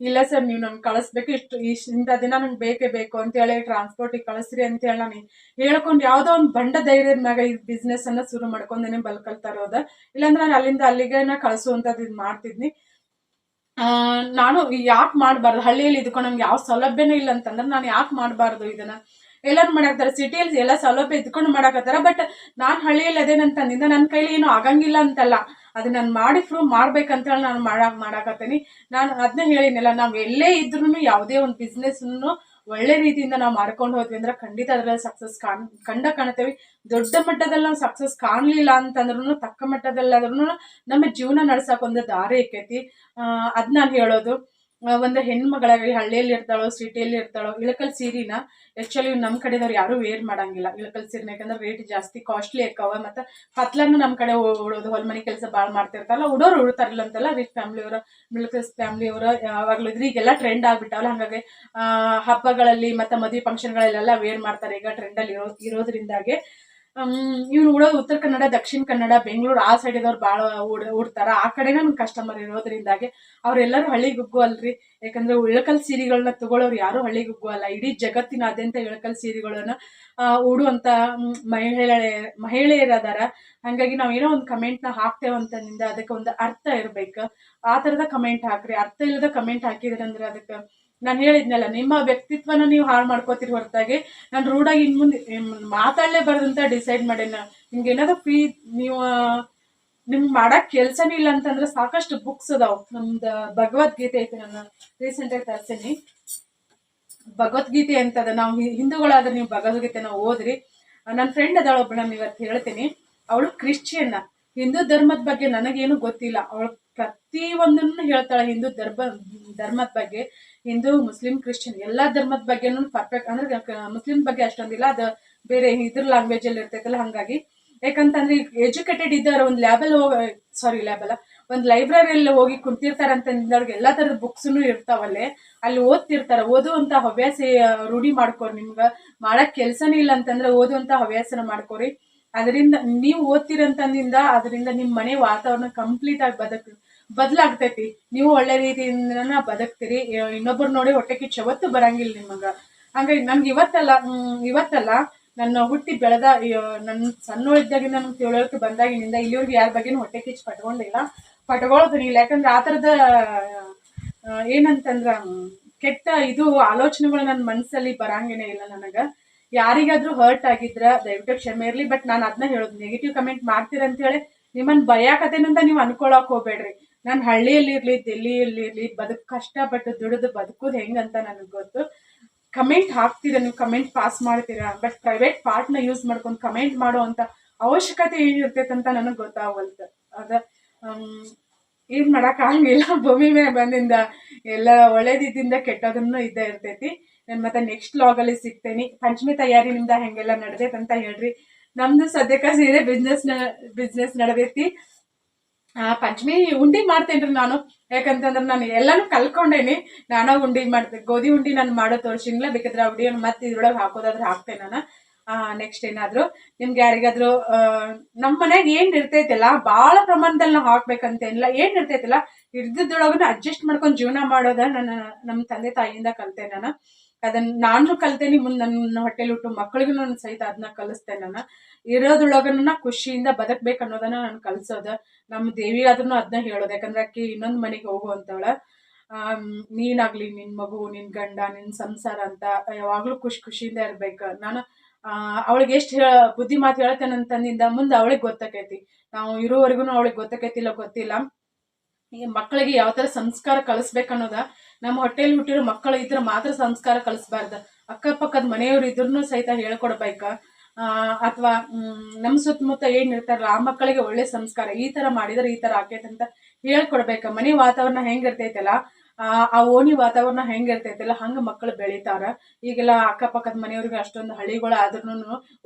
ಇಲ್ಲ ಸರ್, ನೀವು ನನ್ಗೆ ಕಳಿಸ್ಬೇಕು, ಇಷ್ಟು ಇಷ್ಟು ಇಂಥ ದಿನ ನಂಗೆ ಬೇಕೇ ಬೇಕು ಅಂತೇಳಿ ಟ್ರಾನ್ಸ್ಪೋರ್ಟಿಗೆ ಕಳಿಸ್ರಿ ಅಂತೇಳಿ ನಾನು ಹೇಳ್ಕೊಂಡು ಯಾವುದೋ ಒಂದು ಬಂಡ ಧೈರ್ಯದ ಮ್ಯಾಗ ಈ ಬಿಸ್ನೆಸ್ ಅನ್ನ ಶುರು ಮಾಡ್ಕೊಂಡೇನೆ ಬಲ್ಕಲ್ತಾ ಇರೋದ ಇಲ್ಲಾಂದ್ರೆ ನಾನು ಅಲ್ಲಿಂದ ಅಲ್ಲಿಗೆ ಕಳಿಸುವಂಥದ್ದು ಇದು ಮಾಡ್ತಿದ್ನಿ. ನಾನು ಯಾಕೆ ಮಾಡಬಾರ್ದು? ಹಳ್ಳಿಯಲ್ಲಿ ಇದ್ಕೊಂಡು ನಮ್ಗೆ ಯಾವ ಸೌಲಭ್ಯನೂ ಇಲ್ಲ ಅಂತಂದ್ರೆ ನಾನು ಯಾಕೆ ಮಾಡಬಾರ್ದು ಇದನ್ನ? ಎಲ್ಲರೂ ಮಾಡಾಕ್ತಾರೆ ಸಿಟಿಯಲ್ಲಿ ಎಲ್ಲ ಸೌಲಭ್ಯ ಇದ್ಕೊಂಡು ಮಾಡಾಕತ್ತಾರ. ಬಟ್ ನಾನು ಹಳ್ಳಿಯಲ್ಲಿ ಅದೇನಂತಂದಿಂದ ನನ್ನ ಕೈಲಿ ಏನು ಆಗಂಗಿಲ್ಲ ಅಂತಲ್ಲ. ಅದು ನಾನು ಮಾಡಿ ಪ್ರೂವ್ ಮಾಡ್ಬೇಕಂತ ಹೇಳಿ ನಾನು ಮಾಡಾಕ್ ಮಾಡಾಕತ್ತೀನಿ. ನಾನು ಅದನ್ನ ಹೇಳಿನಲ್ಲ ನಾವು ಎಲ್ಲೇ ಇದ್ರೂ ಯಾವುದೇ ಒಂದು ಬಿಸ್ನೆಸ್ನು ಒಳ್ಳೆ ರೀತಿಯಿಂದ ನಾವು ಮಾಡ್ಕೊಂಡು ಹೋದ್ವಿ ಅಂದ್ರೆ ಖಂಡಿತ ಅದ್ರಲ್ಲಿ ಸಕ್ಸಸ್ ಕಾಣ್, ಕಂಡ ಕಾಣ್ತೇವೆ ದೊಡ್ಡ ಮಟ್ಟದಲ್ಲಿ ನಾವು ಸಕ್ಸಸ್ ಕಾಣಲಿಲ್ಲ ಅಂತಂದ್ರೂ ತಕ್ಕ ಮಟ್ಟದಲ್ಲಾದ್ರೂ ನಮ್ಮ ಜೀವನ ನಡ್ಸಕ್ ಒಂದು ದಾರಿ ಆಕೈತಿ ಅದ್ ನಾನು ಹೇಳೋದು. ಒಂದು ಹೆಣ್ಮಗಳಾಗಲಿ ಹಳ್ಳಿಯಲ್ಲಿ ಇರ್ತಾಳೋ, ಸಿಟಿಯಲ್ಲಿ ಇರ್ತಾಳೋ, ಇಳಕಲ್ ಸೀರಿನ ಆ್ಯಕ್ಚುಲಿ ನಮ್ಮ ಕಡೆದವ್ರು ಯಾರು ವೇರ್ ಮಾಡಂಗಿಲ್ಲ. ಇಳಕಲ್ ಸೀರೆನ ಯಾಕಂದ್ರೆ ರೇಟ್ ಜಾಸ್ತಿ ಕಾಸ್ಟ್ಲಿ ಆಕ್ಕವ ಮತ್ತೆ ಪತ್ಲನ್ನು ನಮ್ಮ ಕಡೆ ಉಡೋದು ಹೊಲ ಮನೆ ಕೆಲಸ ಭಾಳ ಮಾಡ್ತಿರ್ತಾರಲ್ಲ, ಉಡೋರು ಉಡ್ತಾರಲ್ಲ ಅಂತಲ್ಲ ರಿಚ್ ಫ್ಯಾಮಿಲಿಯವರ ಮಿಡಲ್ ಕ್ಲಾಸ್ ಫ್ಯಾಮಿಲಿಯವರ ಯಾವಾಗಲೂ ಇದ್ರೆ ಈಗೆಲ್ಲ ಟ್ರೆಂಡ್ ಆಗಿಬಿಟ್ಟಾವಲ್ಲ, ಹಾಗಾಗಿ ಹಬ್ಬಗಳಲ್ಲಿ ಮತ್ತೆ ಮದುವೆ ಫಂಕ್ಷನ್ಗಳಲ್ಲೆಲ್ಲ ವೇರ್ ಮಾಡ್ತಾರೆ. ಈಗ ಟ್ರೆಂಡಲ್ಲಿ ಇರೋ, ಇರೋದ್ರಿಂದಾಗೆ ಇವ್ನು ಉಡೋದು ಉತ್ತರ ಕನ್ನಡ, ದಕ್ಷಿಣ ಕನ್ನಡ, ಬೆಂಗಳೂರು, ಆ ಸೈಡ್ ಇದ್ದವ್ರು ಭಾಳ ಉಡ್ ಉಡ್ತಾರ ಆ ಕಡೆನೇ ನಮ್ಗೆ ಕಸ್ಟಮರ್ ಇರೋದ್ರಿಂದಾಗಿ ಅವರೆಲ್ಲರೂ ಹಳ್ಳಿಗೆ ಗುಗ್ಗು ಅಲ್ರಿ. ಯಾಕಂದ್ರೆ ಇಳಕಲ್ ಸೀರೆಗಳನ್ನ ತಗೊಳ್ಳೋರು ಯಾರು ಹಳ್ಳಿಗೆ ಗುಗ್ಗು ಅಲ್ಲ. ಇಡೀ ಜಗತ್ತಿನಾದ್ಯಂತ ಇಳಕಲ್ ಸೀರೆಗಳನ್ನ ಉಡುವಂತ ಮಹಿಳೆ ಮಹಿಳೆಯರದಾರ ಹಂಗಾಗಿ ನಾವು ಏನೋ ಒಂದು ಕಮೆಂಟ್ನ ಅಂತಂದಿಂದ ಅದಕ್ಕೆ ಒಂದು ಅರ್ಥ ಇರ್ಬೇಕು. ಆ ತರದ ಕಮೆಂಟ್ ಹಾಕ್ರಿ. ಅರ್ಥ ಇಲ್ಲದ ಕಮೆಂಟ್ ಹಾಕಿದ್ರಂದ್ರೆ ಅದಕ್ಕೆ ನಾನು ಹೇಳಿದ್ನಲ್ಲ, ನಿಮ್ಮ ವ್ಯಕ್ತಿತ್ವನ ನೀವು ಹಾಳು ಮಾಡ್ಕೋತೀರಿ ಹೊರತಾಗಿ ನಾನು ರೂಢಾಗಿ ಇನ್ ಮುಂದೆ ಮಾತಾಡಲೇಬಾರ್ದು ಅಂತ ಡಿಸೈಡ್ ಮಾಡೇನ ನಿಮ್ಗೆ ಏನಾದ್ರು ಫ್ರೀ ನೀವು ನಿಮ್ಗೆ ಮಾಡಕ್ ಕೆಲ್ಸನೇ ಇಲ್ಲ ಅಂತಂದ್ರೆ ಸಾಕಷ್ಟು ಬುಕ್ಸ್ ಅದಾವ್. ನಮ್ದು ಭಗವದ್ಗೀತೆ ಐತಿ ನಾನು ರೀಸೆಂಟಾಗಿ ತರ್ಸೀನಿ. ಭಗವದ್ಗೀತೆ ಅಂತದ, ನಾವು ಹಿಂದೂಗಳಾದ್ರೆ ನೀವು ಭಗವದ್ಗೀತೆನ ಓದ್ರಿ. ನನ್ನ ಫ್ರೆಂಡ್ ಅದಾಳ ಒಬ್ಬ ನಾನು ಇವತ್ತು ಹೇಳ್ತೀನಿ. ಅವಳು ಕ್ರಿಶ್ಚಿಯನ್ನ ಹಿಂದೂ ಧರ್ಮದ ಬಗ್ಗೆ ನನಗೇನು ಗೊತ್ತಿಲ್ಲ. ಅವಳು ಪ್ರತಿ ಒಂದನ್ನು ಹೇಳ್ತಾಳೆ ಹಿಂದೂ ಧರ್ಮ, ಧರ್ಮದ ಬಗ್ಗೆ. ಹಿಂದೂ, ಮುಸ್ಲಿಂ, ಕ್ರಿಶ್ಚಿಯನ್ ಎಲ್ಲಾ ಧರ್ಮದ ಬಗ್ಗೆನೂ ಪರ್ಫೆಕ್ಟ್ ಅಂದ್ರೆ ಮುಸ್ಲಿಂ ಬಗ್ಗೆ ಅಷ್ಟೊಂದಿಲ್ಲ, ಅದು ಬೇರೆ ಇದ್ರ ಲ್ಯಾಂಗ್ವೇಜ್ ಅಲ್ಲಿ ಇರ್ತೈತಲ್ಲ ಹಂಗಾಗಿ. ಯಾಕಂತಂದ್ರೆ ಎಜುಕೇಟೆಡ್ ಇದ್ದಾರ ಒಂದು ಲ್ಯಾಬಲ್ ಸಾರಿ ಲ್ಯಾಬಲ್ ಒಂದು ಲೈಬ್ರರಿಯಲ್ಲಿ ಹೋಗಿ ಕುಂತಿರ್ತಾರ ಅಂತಂದವ್ರಿಗೆ ಎಲ್ಲಾ ತರದ ಬುಕ್ಸ್ನು ಇರ್ತಾವಲ್ಲೇ, ಅಲ್ಲಿ ಓದ್ತಿರ್ತಾರ. ಓದುವಂತ ಹವ್ಯಾಸ ರೂಢಿ ಮಾಡ್ಕೋರಿ ನಿಮ್ಗ. ಮಾಡಕ್ ಕೆಲ್ಸನೇ ಇಲ್ಲ ಅಂತಂದ್ರೆ ಓದುವಂತ ಹವ್ಯಾಸನ ಮಾಡ್ಕೋರಿ. ಅದರಿಂದ, ನೀವು ಓದ್ತಿರಂತಂದಿಂದ, ಅದರಿಂದ ನಿಮ್ ಮನೆ ವಾತಾವರಣ ಕಂಪ್ಲೀಟ್ ಆಗಿ ಬದಕ್ ಬದಲಾಗ್ತೈತಿ. ನೀವು ಒಳ್ಳೆ ರೀತಿಯಿಂದ ಬದುಕ್ತೀರಿ. ಇನ್ನೊಬ್ರು ನೋಡಿ ಹೊಟ್ಟೆ ಕಿಚ್ಚು ಯಾವತ್ತೂ ಬರಂಗಿಲ್ಲ ನಿಮಗ ಹಂಗಾಗಿ ನಮ್ಗೆ ಇವತ್ತಲ್ಲ ಇವತ್ತಲ್ಲ ನನ್ನ ಹುಟ್ಟಿ ಬೆಳೆದ ನನ್ನ ಇದ್ದಾಗಿನ ನಮ್ಗೆ ತಿಳುವಳಿಕೆ ಬಂದಾಗಿನಿಂದ ಇಲ್ಲಿವ್ರಿಗೆ ಯಾರ ಬಗ್ಗೆನೂ ಹೊಟ್ಟೆ ಕಿಚ್ಚು ಪಟ್ಕೊಂಡಿಲ್ಲ. ಪಟ್ಕೊಳ್ಳೋದಿಲ್ಲ ಯಾಕಂದ್ರೆ ಆ ಥರದ ಏನಂತಂದ್ರ, ಕೆಟ್ಟ ಇದು ಆಲೋಚನೆಗಳು ನನ್ನ ಮನಸ್ಸಲ್ಲಿ ಬರಂಗೇನೆ ಇಲ್ಲ ನನಗ. ಯಾರಿಗಾದ್ರೂ ಹರ್ಟ್ ಆಗಿದ್ರ ದಯವಿಟ್ಟು ಕ್ಷಮೆ ಇರ್ಲಿ ಬಟ್ ನಾನು ಅದನ್ನ ಹೇಳೋದು ನೆಗೆಟಿವ್ ಕಮೆಂಟ್ ಮಾಡ್ತೀರ ಅಂತ ಹೇಳಿ ನಿಮ್ಮನ್ನ ಭಯಾಕತೇನಂತ ನೀವು ಅನ್ಕೊಳಕ್ ಹೋಗ್ಬೇಡ್ರಿ. ನಾನು ಹಳ್ಳಿಯಲ್ಲಿ ಇರ್ಲಿ ದಿಲ್ಲಿಯಲ್ಲಿ ಇರ್ಲಿ ಬದುಕ್ ಕಷ್ಟಪಟ್ಟು ದುಡಿದು ಬದುಕೋದು ಹೆಂಗಂತ ನನಗೆ ಗೊತ್ತು. ಕಮೆಂಟ್ ಹಾಕ್ತೀರಾ, ನೀವು ಕಮೆಂಟ್ ಪಾಸ್ ಮಾಡ್ತೀರಾ? ಬಟ್ ಪ್ರೈವೇಟ್ ಪಾರ್ಟ್ನ ಯೂಸ್ ಮಾಡ್ಕೊಂಡು ಕಮೆಂಟ್ ಮಾಡೋ ಅಂತ ಅವಶ್ಯಕತೆ ಏನಿರ್ತೈತೆ ಅಂತ ನನಗೆ ಗೊತ್ತಾಗವಲ್ತು ಅದ ಏನು ಏನ್ ಮಾಡಕ್ ಆಗಂಗಿಲ್ಲ. ಭೂಮಿ ಮೇಲೆ ಬಂದಿಂದ ಎಲ್ಲ ಒಳ್ಳೇದಿದ್ದಿಂದ ಕೆಟ್ಟದನ್ನು ಇದ್ದೇ ಇರ್ತೈತಿ. ನಾನು ಮತ್ತೆ ನೆಕ್ಸ್ಟ್ ಲಾಗಲ್ಲಿ ಸಿಗ್ತೇನೆ. ಪಂಚಮಿ ತಯಾರಿ ನಿಮ್ದ ಹೆಂಗೆಲ್ಲ ನಡೆದೈತೆ ಅಂತ ಹೇಳ್ರಿ. ನಮ್ದು ಸದ್ಯಕ್ಕೆ ಸೀರೆ ಬಿಸ್ನೆಸ್ ಬಿಸ್ನೆಸ್ ನಡೆದೈತಿ. ಪಂಚಮಿ ಉಂಡಿ ಮಾಡ್ತೇನ್ರಿ ನಾನು. ಯಾಕಂತಂದ್ರೆ ನಾನು ಎಲ್ಲಾನು ಕಲ್ಕೊಂಡೇನಿ. ನಾನು ಉಂಡಿ ಮಾಡ್ತೆ ಗೋಧಿ ಉಂಡಿ ನಾನು ಮಾಡೋ ತೋರ್ಸಿಂಗ್ಲ ಬೇಕಾದ್ರೆ ಆ ಮತ್ತೆ ಇದ್ರೊಳಗೆ ಹಾಕೋದಾದ್ರೆ ಹಾಕ್ತೇನೆ ನಾನು. ನೆಕ್ಸ್ಟ್ ಏನಾದ್ರು? ನಿಮ್ಗೆ ಯಾರಿಗಾದ್ರೂ ನಮ್ಮ ಮನೆಯಾಗ ಏನು ಇರ್ತೈತಿಲ್ಲ ಭಾಳ ಪ್ರಮಾಣದಲ್ಲಿ ನಾವು ಹಾಕ್ಬೇಕಂತೇನಿಲ್ಲ ಏನ್ ಇರ್ತೈತಿಲ್ಲ ಇರ್ದಿದ್ದೊಳಗನ ಅಡ್ಜಸ್ಟ್ ಮಾಡ್ಕೊಂಡು ಜೀವನ ಮಾಡೋದ ನನ್ನ ನಮ್ಮ ತಂದೆ ತಾಯಿಯಿಂದ ಕಲ್ತೆ ನಾನು. ಅದನ್ನ ನಾನು ಕಲ್ತೇನೆ ಮುಂದೆ ನನ್ನ ಹೊಟ್ಟೆಲಿ ಹುಟ್ಟು ಮಕ್ಕಳಿಗೂ ನಾನು ಸಹಿತ ಅದನ್ನ ಕಲಿಸ್ತೇನೆ ನಾನು. ಇರೋದ್ರೊಳಗನ ಖುಷಿಯಿಂದ ಬದುಕ್ಬೇಕು ಅನ್ನೋದನ್ನ ನಾನು ಕಲಿಸೋದು. ನಮ್ಮ ದೇವಿ ಆದ್ರೂ ಅದನ್ನ ಹೇಳೋದು. ಯಾಕಂದ್ರೆ ಆಕಿ ಇನ್ನೊಂದು ಮನೆಗೆ ಹೋಗುವಂತವಳ ಆಮ್, ನೀನಾಗ್ಲಿ ನಿನ್ ಮಗು ನಿನ್ ಗಂಡ ನಿನ್ ಸಂಸಾರ ಅಂತ ಯಾವಾಗ್ಲೂ ಖುಷಿ ಖುಷಿಯಿಂದ ಇರ್ಬೇಕು. ನಾನು ಅವಳಿಗೆ ಎಷ್ಟು ಬುದ್ಧಿ ಮಾತು ಹೇಳ್ತೇನಂತಂದಿಂದ ಮುಂದೆ ಅವಳಿಗೆ ಗೊತ್ತಾಕೈತಿ. ನಾವು ಇರೋವರೆಗೂ ಅವಳಿಗೆ ಗೊತ್ತಾಕೈತಿಲ್ಲ ಗೊತ್ತಿಲ್ಲ. ಈ ಮಕ್ಕಳಿಗೆ ಯಾವ ತರ ಸಂಸ್ಕಾರ ಕಲಿಸ್ಬೇಕನ್ನೋದ, ನಮ್ಮ ಹೊಟ್ಟೆಲಿ ಹುಟ್ಟಿರೋ ಮಕ್ಕಳು ಇದ್ರೆ ಮಾತ್ರ ಸಂಸ್ಕಾರ ಕಲಿಸ್ಬಾರ್ದ. ಅಕ್ಕಪಕ್ಕದ ಮನೆಯವ್ರು ಇದ್ರೂ ಸಹಿತ ಹೇಳ್ಕೊಡ್ಬೇಕ. ಅಥವಾ ನಮ್ಮ ಸುತ್ತಮುತ್ತ ಏನ್ ಇರ್ತಾರಲ್ಲ, ಆ ಮಕ್ಕಳಿಗೆ ಒಳ್ಳೆ ಸಂಸ್ಕಾರ, ಈ ತರ ಮಾಡಿದ್ರೆ ಈ ಥರ ಆಕೈತೆ ಅಂತ ಹೇಳ್ಕೊಡ್ಬೇಕು. ಮನೆ ವಾತಾವರಣ ಹೆಂಗಿರ್ತೈತಲ್ಲ ಆ ಓಣಿ ವಾತಾವರಣ ಹೆಂಗಿರ್ತೈತಲ್ಲ ಹಂಗ ಮಕ್ಕಳು ಬೆಳಿತಾರ. ಈಗೆಲ್ಲ ಅಕ್ಕಪಕ್ಕದ ಮನೆಯವ್ರಿಗೆ ಅಷ್ಟೊಂದು ಹಳ್ಳಿಗಳು ಆದ್ರೂ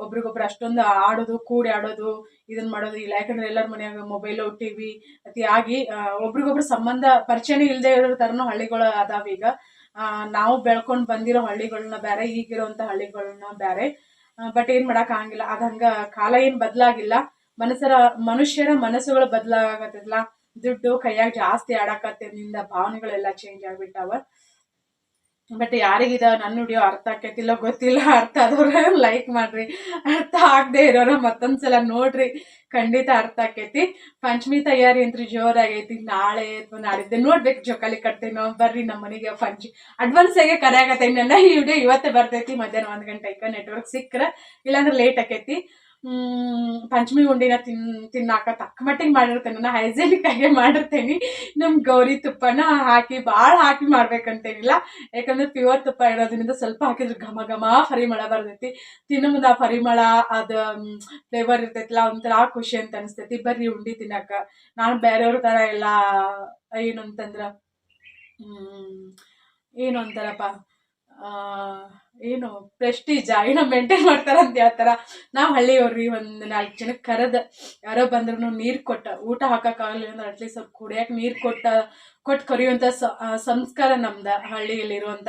ಒಬ್ರಿಗೊಬ್ರು ಅಷ್ಟೊಂದು ಆಡೋದು ಕೂಡಿ ಆಡೋದು ಇದನ್ನ ಮಾಡೋದು ಇಲ್ಲ. ಯಾಕಂದ್ರೆ ಎಲ್ಲರ ಮನೆಯಾಗ ಮೊಬೈಲು ಟಿವಿ ಅತಿ ಆಗಿ ಆ, ಒಬ್ರಿಗೊಬ್ರು ಸಂಬಂಧ ಪರಿಚಯನೇ ಇಲ್ಲದೆ ಇರೋ ಥರನೂ ಹಳ್ಳಿಗಳು ಅದಾವ ಈಗ. ನಾವು ಬೆಳ್ಕೊಂಡು ಬಂದಿರೋ ಹಳ್ಳಿಗಳನ್ನ ಬೇರೆ ಈಗಿರೋಂಥ ಹಳ್ಳಿಗಳನ್ನ ಬೇರೆ ಬಟ್ ಏನ್ ಮಾಡಕ್ ಆಗಂಗಿಲ್ಲ. ಅದ್ ಹಂಗ ಕಾಲ ಏನ್ ಬದ್ಲಾಗಿಲ್ಲ. ಮನಸ್ಸರ ಮನುಷ್ಯರ ಮನಸ್ಸುಗಳು ಬದಲಾಗತ್ತಿಲ್ಲ ದುಡ್ಡು ಕೈಯಾಗ ಜಾಸ್ತಿ ಆಡಕತ್ತಿನಿಂದ ಭಾವನೆಗಳೆಲ್ಲ ಚೇಂಜ್ ಆಗ್ಬಿಟ್ಟಾವ. ಬಟ್ ಯಾರಿಗಿದ ನನ್ನ ವಿಡಿಯೋ ಅರ್ಥ ಆಕೈತಿಲ್ಲ ಗೊತ್ತಿಲ್ಲ, ಅರ್ಥ ಆದವ್ರ ಲೈಕ್ ಮಾಡ್ರಿ, ಅರ್ಥ ಆಗದೆ ಇರೋರ ಮತ್ತೊಂದ್ಸಲ ನೋಡ್ರಿ, ಖಂಡಿತ ಅರ್ಥ ಆಕೈತಿ. ಪಂಚಮಿ ತಯಾರಿ ಅಂತ್ರಿ ಜೋರಾಗೈತಿ, ನಾಳೆ ಅಥವಾ ನಾಡಿದ್ದೆ ನೋಡ್ಬೇಕು ಜೋಕಾಲಿ ಕಟ್ತೇನೋ, ಬರ್ರಿ ನಮ್ಮ ಮನೆಗೆ ಪಂಚ್ ಅಡ್ವಾನ್ಸ್ ಆಗಿ ಕರೆಯಾಗತ್ತೈತಿ ನನ್ನ ಈ ವಿಡಿಯೋ ಇವತ್ತೇ ಬರ್ತೈತಿ, ಮಧ್ಯಾಹ್ನ ಒಂದ್ ಗಂಟೆಗೆ ನೆಟ್ವರ್ಕ್ ಸಿಕ್ಕ್ರೆ, ಇಲ್ಲಾಂದ್ರೆ ಲೇಟ್ ಆಕೈತಿ. ಪಂಚಮಿ ಉಂಡಿನ ತಿನ್, ತಿನ್ನಾಕ ತಕ್ಕ ಮಟ್ಟಿಗೆ ಮಾಡಿರ್ತೇನೆ. ನಾನು ಹೈಜೆನಿಕ್ ಆಗಿ ಮಾಡಿರ್ತೇನೆ. ನಮ್ಮ ಗೌರಿ ತುಪ್ಪನ ಹಾಕಿ ಭಾಳ ಹಾಕಿ ಮಾಡ್ಬೇಕಂತೇನಿಲ್ಲ. ಯಾಕಂದ್ರೆ ಪ್ಯೂರ್ ತುಪ್ಪ ಇರೋದ್ರಿಂದ ಸ್ವಲ್ಪ ಹಾಕಿದ್ರೆ ಘಮ ಘಮ ಪರಿಮಳ ಬರ್ತೈತಿ. ತಿನ್ನೋ ಮುಂದೆ ಪರಿಮಳ, ಅದು ಫ್ಲೇವರ್ ಇರ್ತೈತಿಲ್ಲ ಒಂಥರ ಖುಷಿ ಅಂತ ಅನಿಸ್ತೈತಿ. ಬರ್ರಿ ಉಂಡಿ ತಿನ್ನಕ. ನಾನು ಬೇರೆಯವ್ರ ಥರ ಎಲ್ಲ ಏನು ಅಂತಂದ್ರೆ ಏನು ಅಂತಾರಪ್ಪ ಏನು ಪ್ರೆಸ್ಟೀಜ ಏನೋ ಮೇಂಟೈನ್ ಮಾಡ್ತಾರಂತ ಥರ ನಾವು ಹಳ್ಳಿಯವ್ರಿ ಒಂದು ನಾಲ್ಕು ಜನಕ್ಕೆ ಕರೆದ ಯಾರೋ ಬಂದ್ರು ನೀರು ಕೊಟ್ಟ, ಊಟ ಹಾಕೋಕ್ಕಾಗಲಿ ಅಂದ್ರೆ ಅಟ್ಲೀಸ್ಟ್ ಸ್ವಲ್ಪ ಕುಡಿಯೋಕೆ ನೀರು ಕೊಟ್ಟ ಕೊಟ್ಟು ಕರೆಯುವಂಥ ಸಂಸ್ಕಾರ ನಮ್ದು ಹಳ್ಳಿಯಲ್ಲಿರುವಂಥ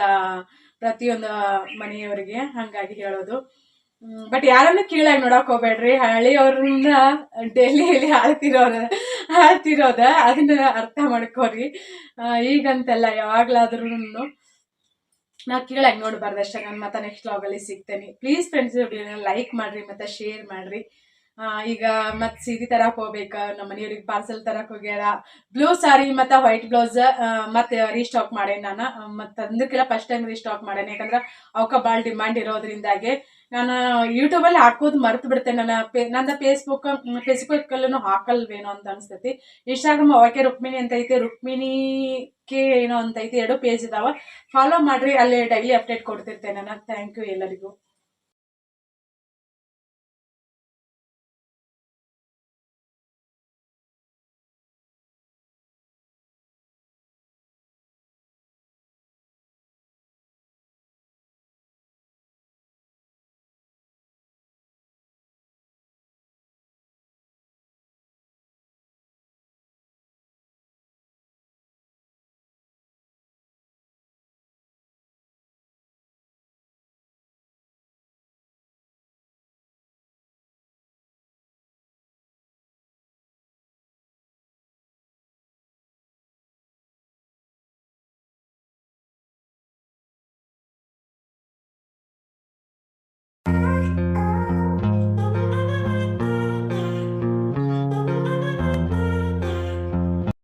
ಪ್ರತಿಯೊಂದು ಮನೆಯವರಿಗೆ ಹಾಗಾಗಿ ಹೇಳೋದು. ಬಟ್ ಯಾರನ್ನು ಕೀಳಾಗಿ ನೋಡಕ್ ಹೋಗ್ಬೇಡ್ರಿ. ಹಳ್ಳಿಯವ್ರನ್ನ ಡೆಲ್ಲಿಯಲ್ಲಿ ಆಳ್ತಿರೋದ ಆಳ್ತಿರೋದ ಅದನ್ನ ಅರ್ಥ ಮಾಡ್ಕೋರಿ. ಈಗಂತೆಲ್ಲ ಯಾವಾಗ್ಲಾದ್ರೂ ನಾ ಕೀಳಾಗಿ ನೋಡಬಾರ್ದು ಅಷ್ಟೇ, ನಾನು ಮತ್ತೆ ನೆಕ್ಸ್ಟ್ ಲಾಗಲ್ಲಿ ಸಿಗ್ತೇನೆ. ಪ್ಲೀಸ್ ಫ್ರೆಂಡ್ಸ್ ವಿಡಿಯೋನ ಲೈಕ್ ಮಾಡ್ರಿ, ಮತ್ತೆ ಶೇರ್ ಮಾಡ್ರಿ. ಈಗ ಮತ್ತೆ ಸೀರೆ ತರಕ್ ಹೋಗ್ಬೇಕ ನಮ್ಮ ಮನೆಯವ್ರಿಗೆ ಪಾರ್ಸೆಲ್ ತರಕ್ ಹೋಗ್ಯಾರ. ಬ್ಲೂ ಸಾರಿ ಮತ್ತೆ ವೈಟ್ ಬ್ಲೌಸ್ ಮತ್ತೆ ರೀಸ್ಟಾಕ್ ಮಾಡೇನಿ ನಾನು. ಮತ್ತೆ ಅಂದಕ್ಕೆಲ್ಲ ಫಸ್ಟ್ ಟೈಮ್ ರೀಸ್ಟಾಕ್ ಮಾಡೇನಿ, ಯಾಕಂದ್ರೆ ಅವಕ್ಕ ಭಾಳ ಡಿಮಾಂಡ್ ಇರೋದ್ರಿಂದಾಗೆ. ನಾನು ಯೂಟ್ಯೂಬಲ್ಲಿ ಹಾಕೋದು ಮರ್ತು ಬಿಡ್ತೇನೆ ನನ್ನ ನನ್ನ ಫೇಸ್ಬುಕ್ ಫೇಸ್ಬುಕ್ಕಲ್ಲೂ ಹಾಕಲ್ವೇನೋ ಅಂತ ಅನಿಸ್ತೈತಿ. ಇನ್ಸ್ಟಾಗ್ರಾಮ್ ಅವಕ್ಕೆ ರುಕ್ಮಿಣಿ ಅಂತ ಐತಿ. ರುಕ್ಮಿಣಿ ಕೆ ಏನೋ ಅಂತ ಐತಿ. ಎರಡು ಪೇಜ್ ಇದಾವ. ಫಾಲೋ ಮಾಡ್ರಿ, ಅಲ್ಲಿ ಡೈಲಿ ಅಪ್ಡೇಟ್ ಕೊಡ್ತಿರ್ತೇನೆ ನಾನು. ಥ್ಯಾಂಕ್ ಯು ಎಲ್ಲರಿಗೂ.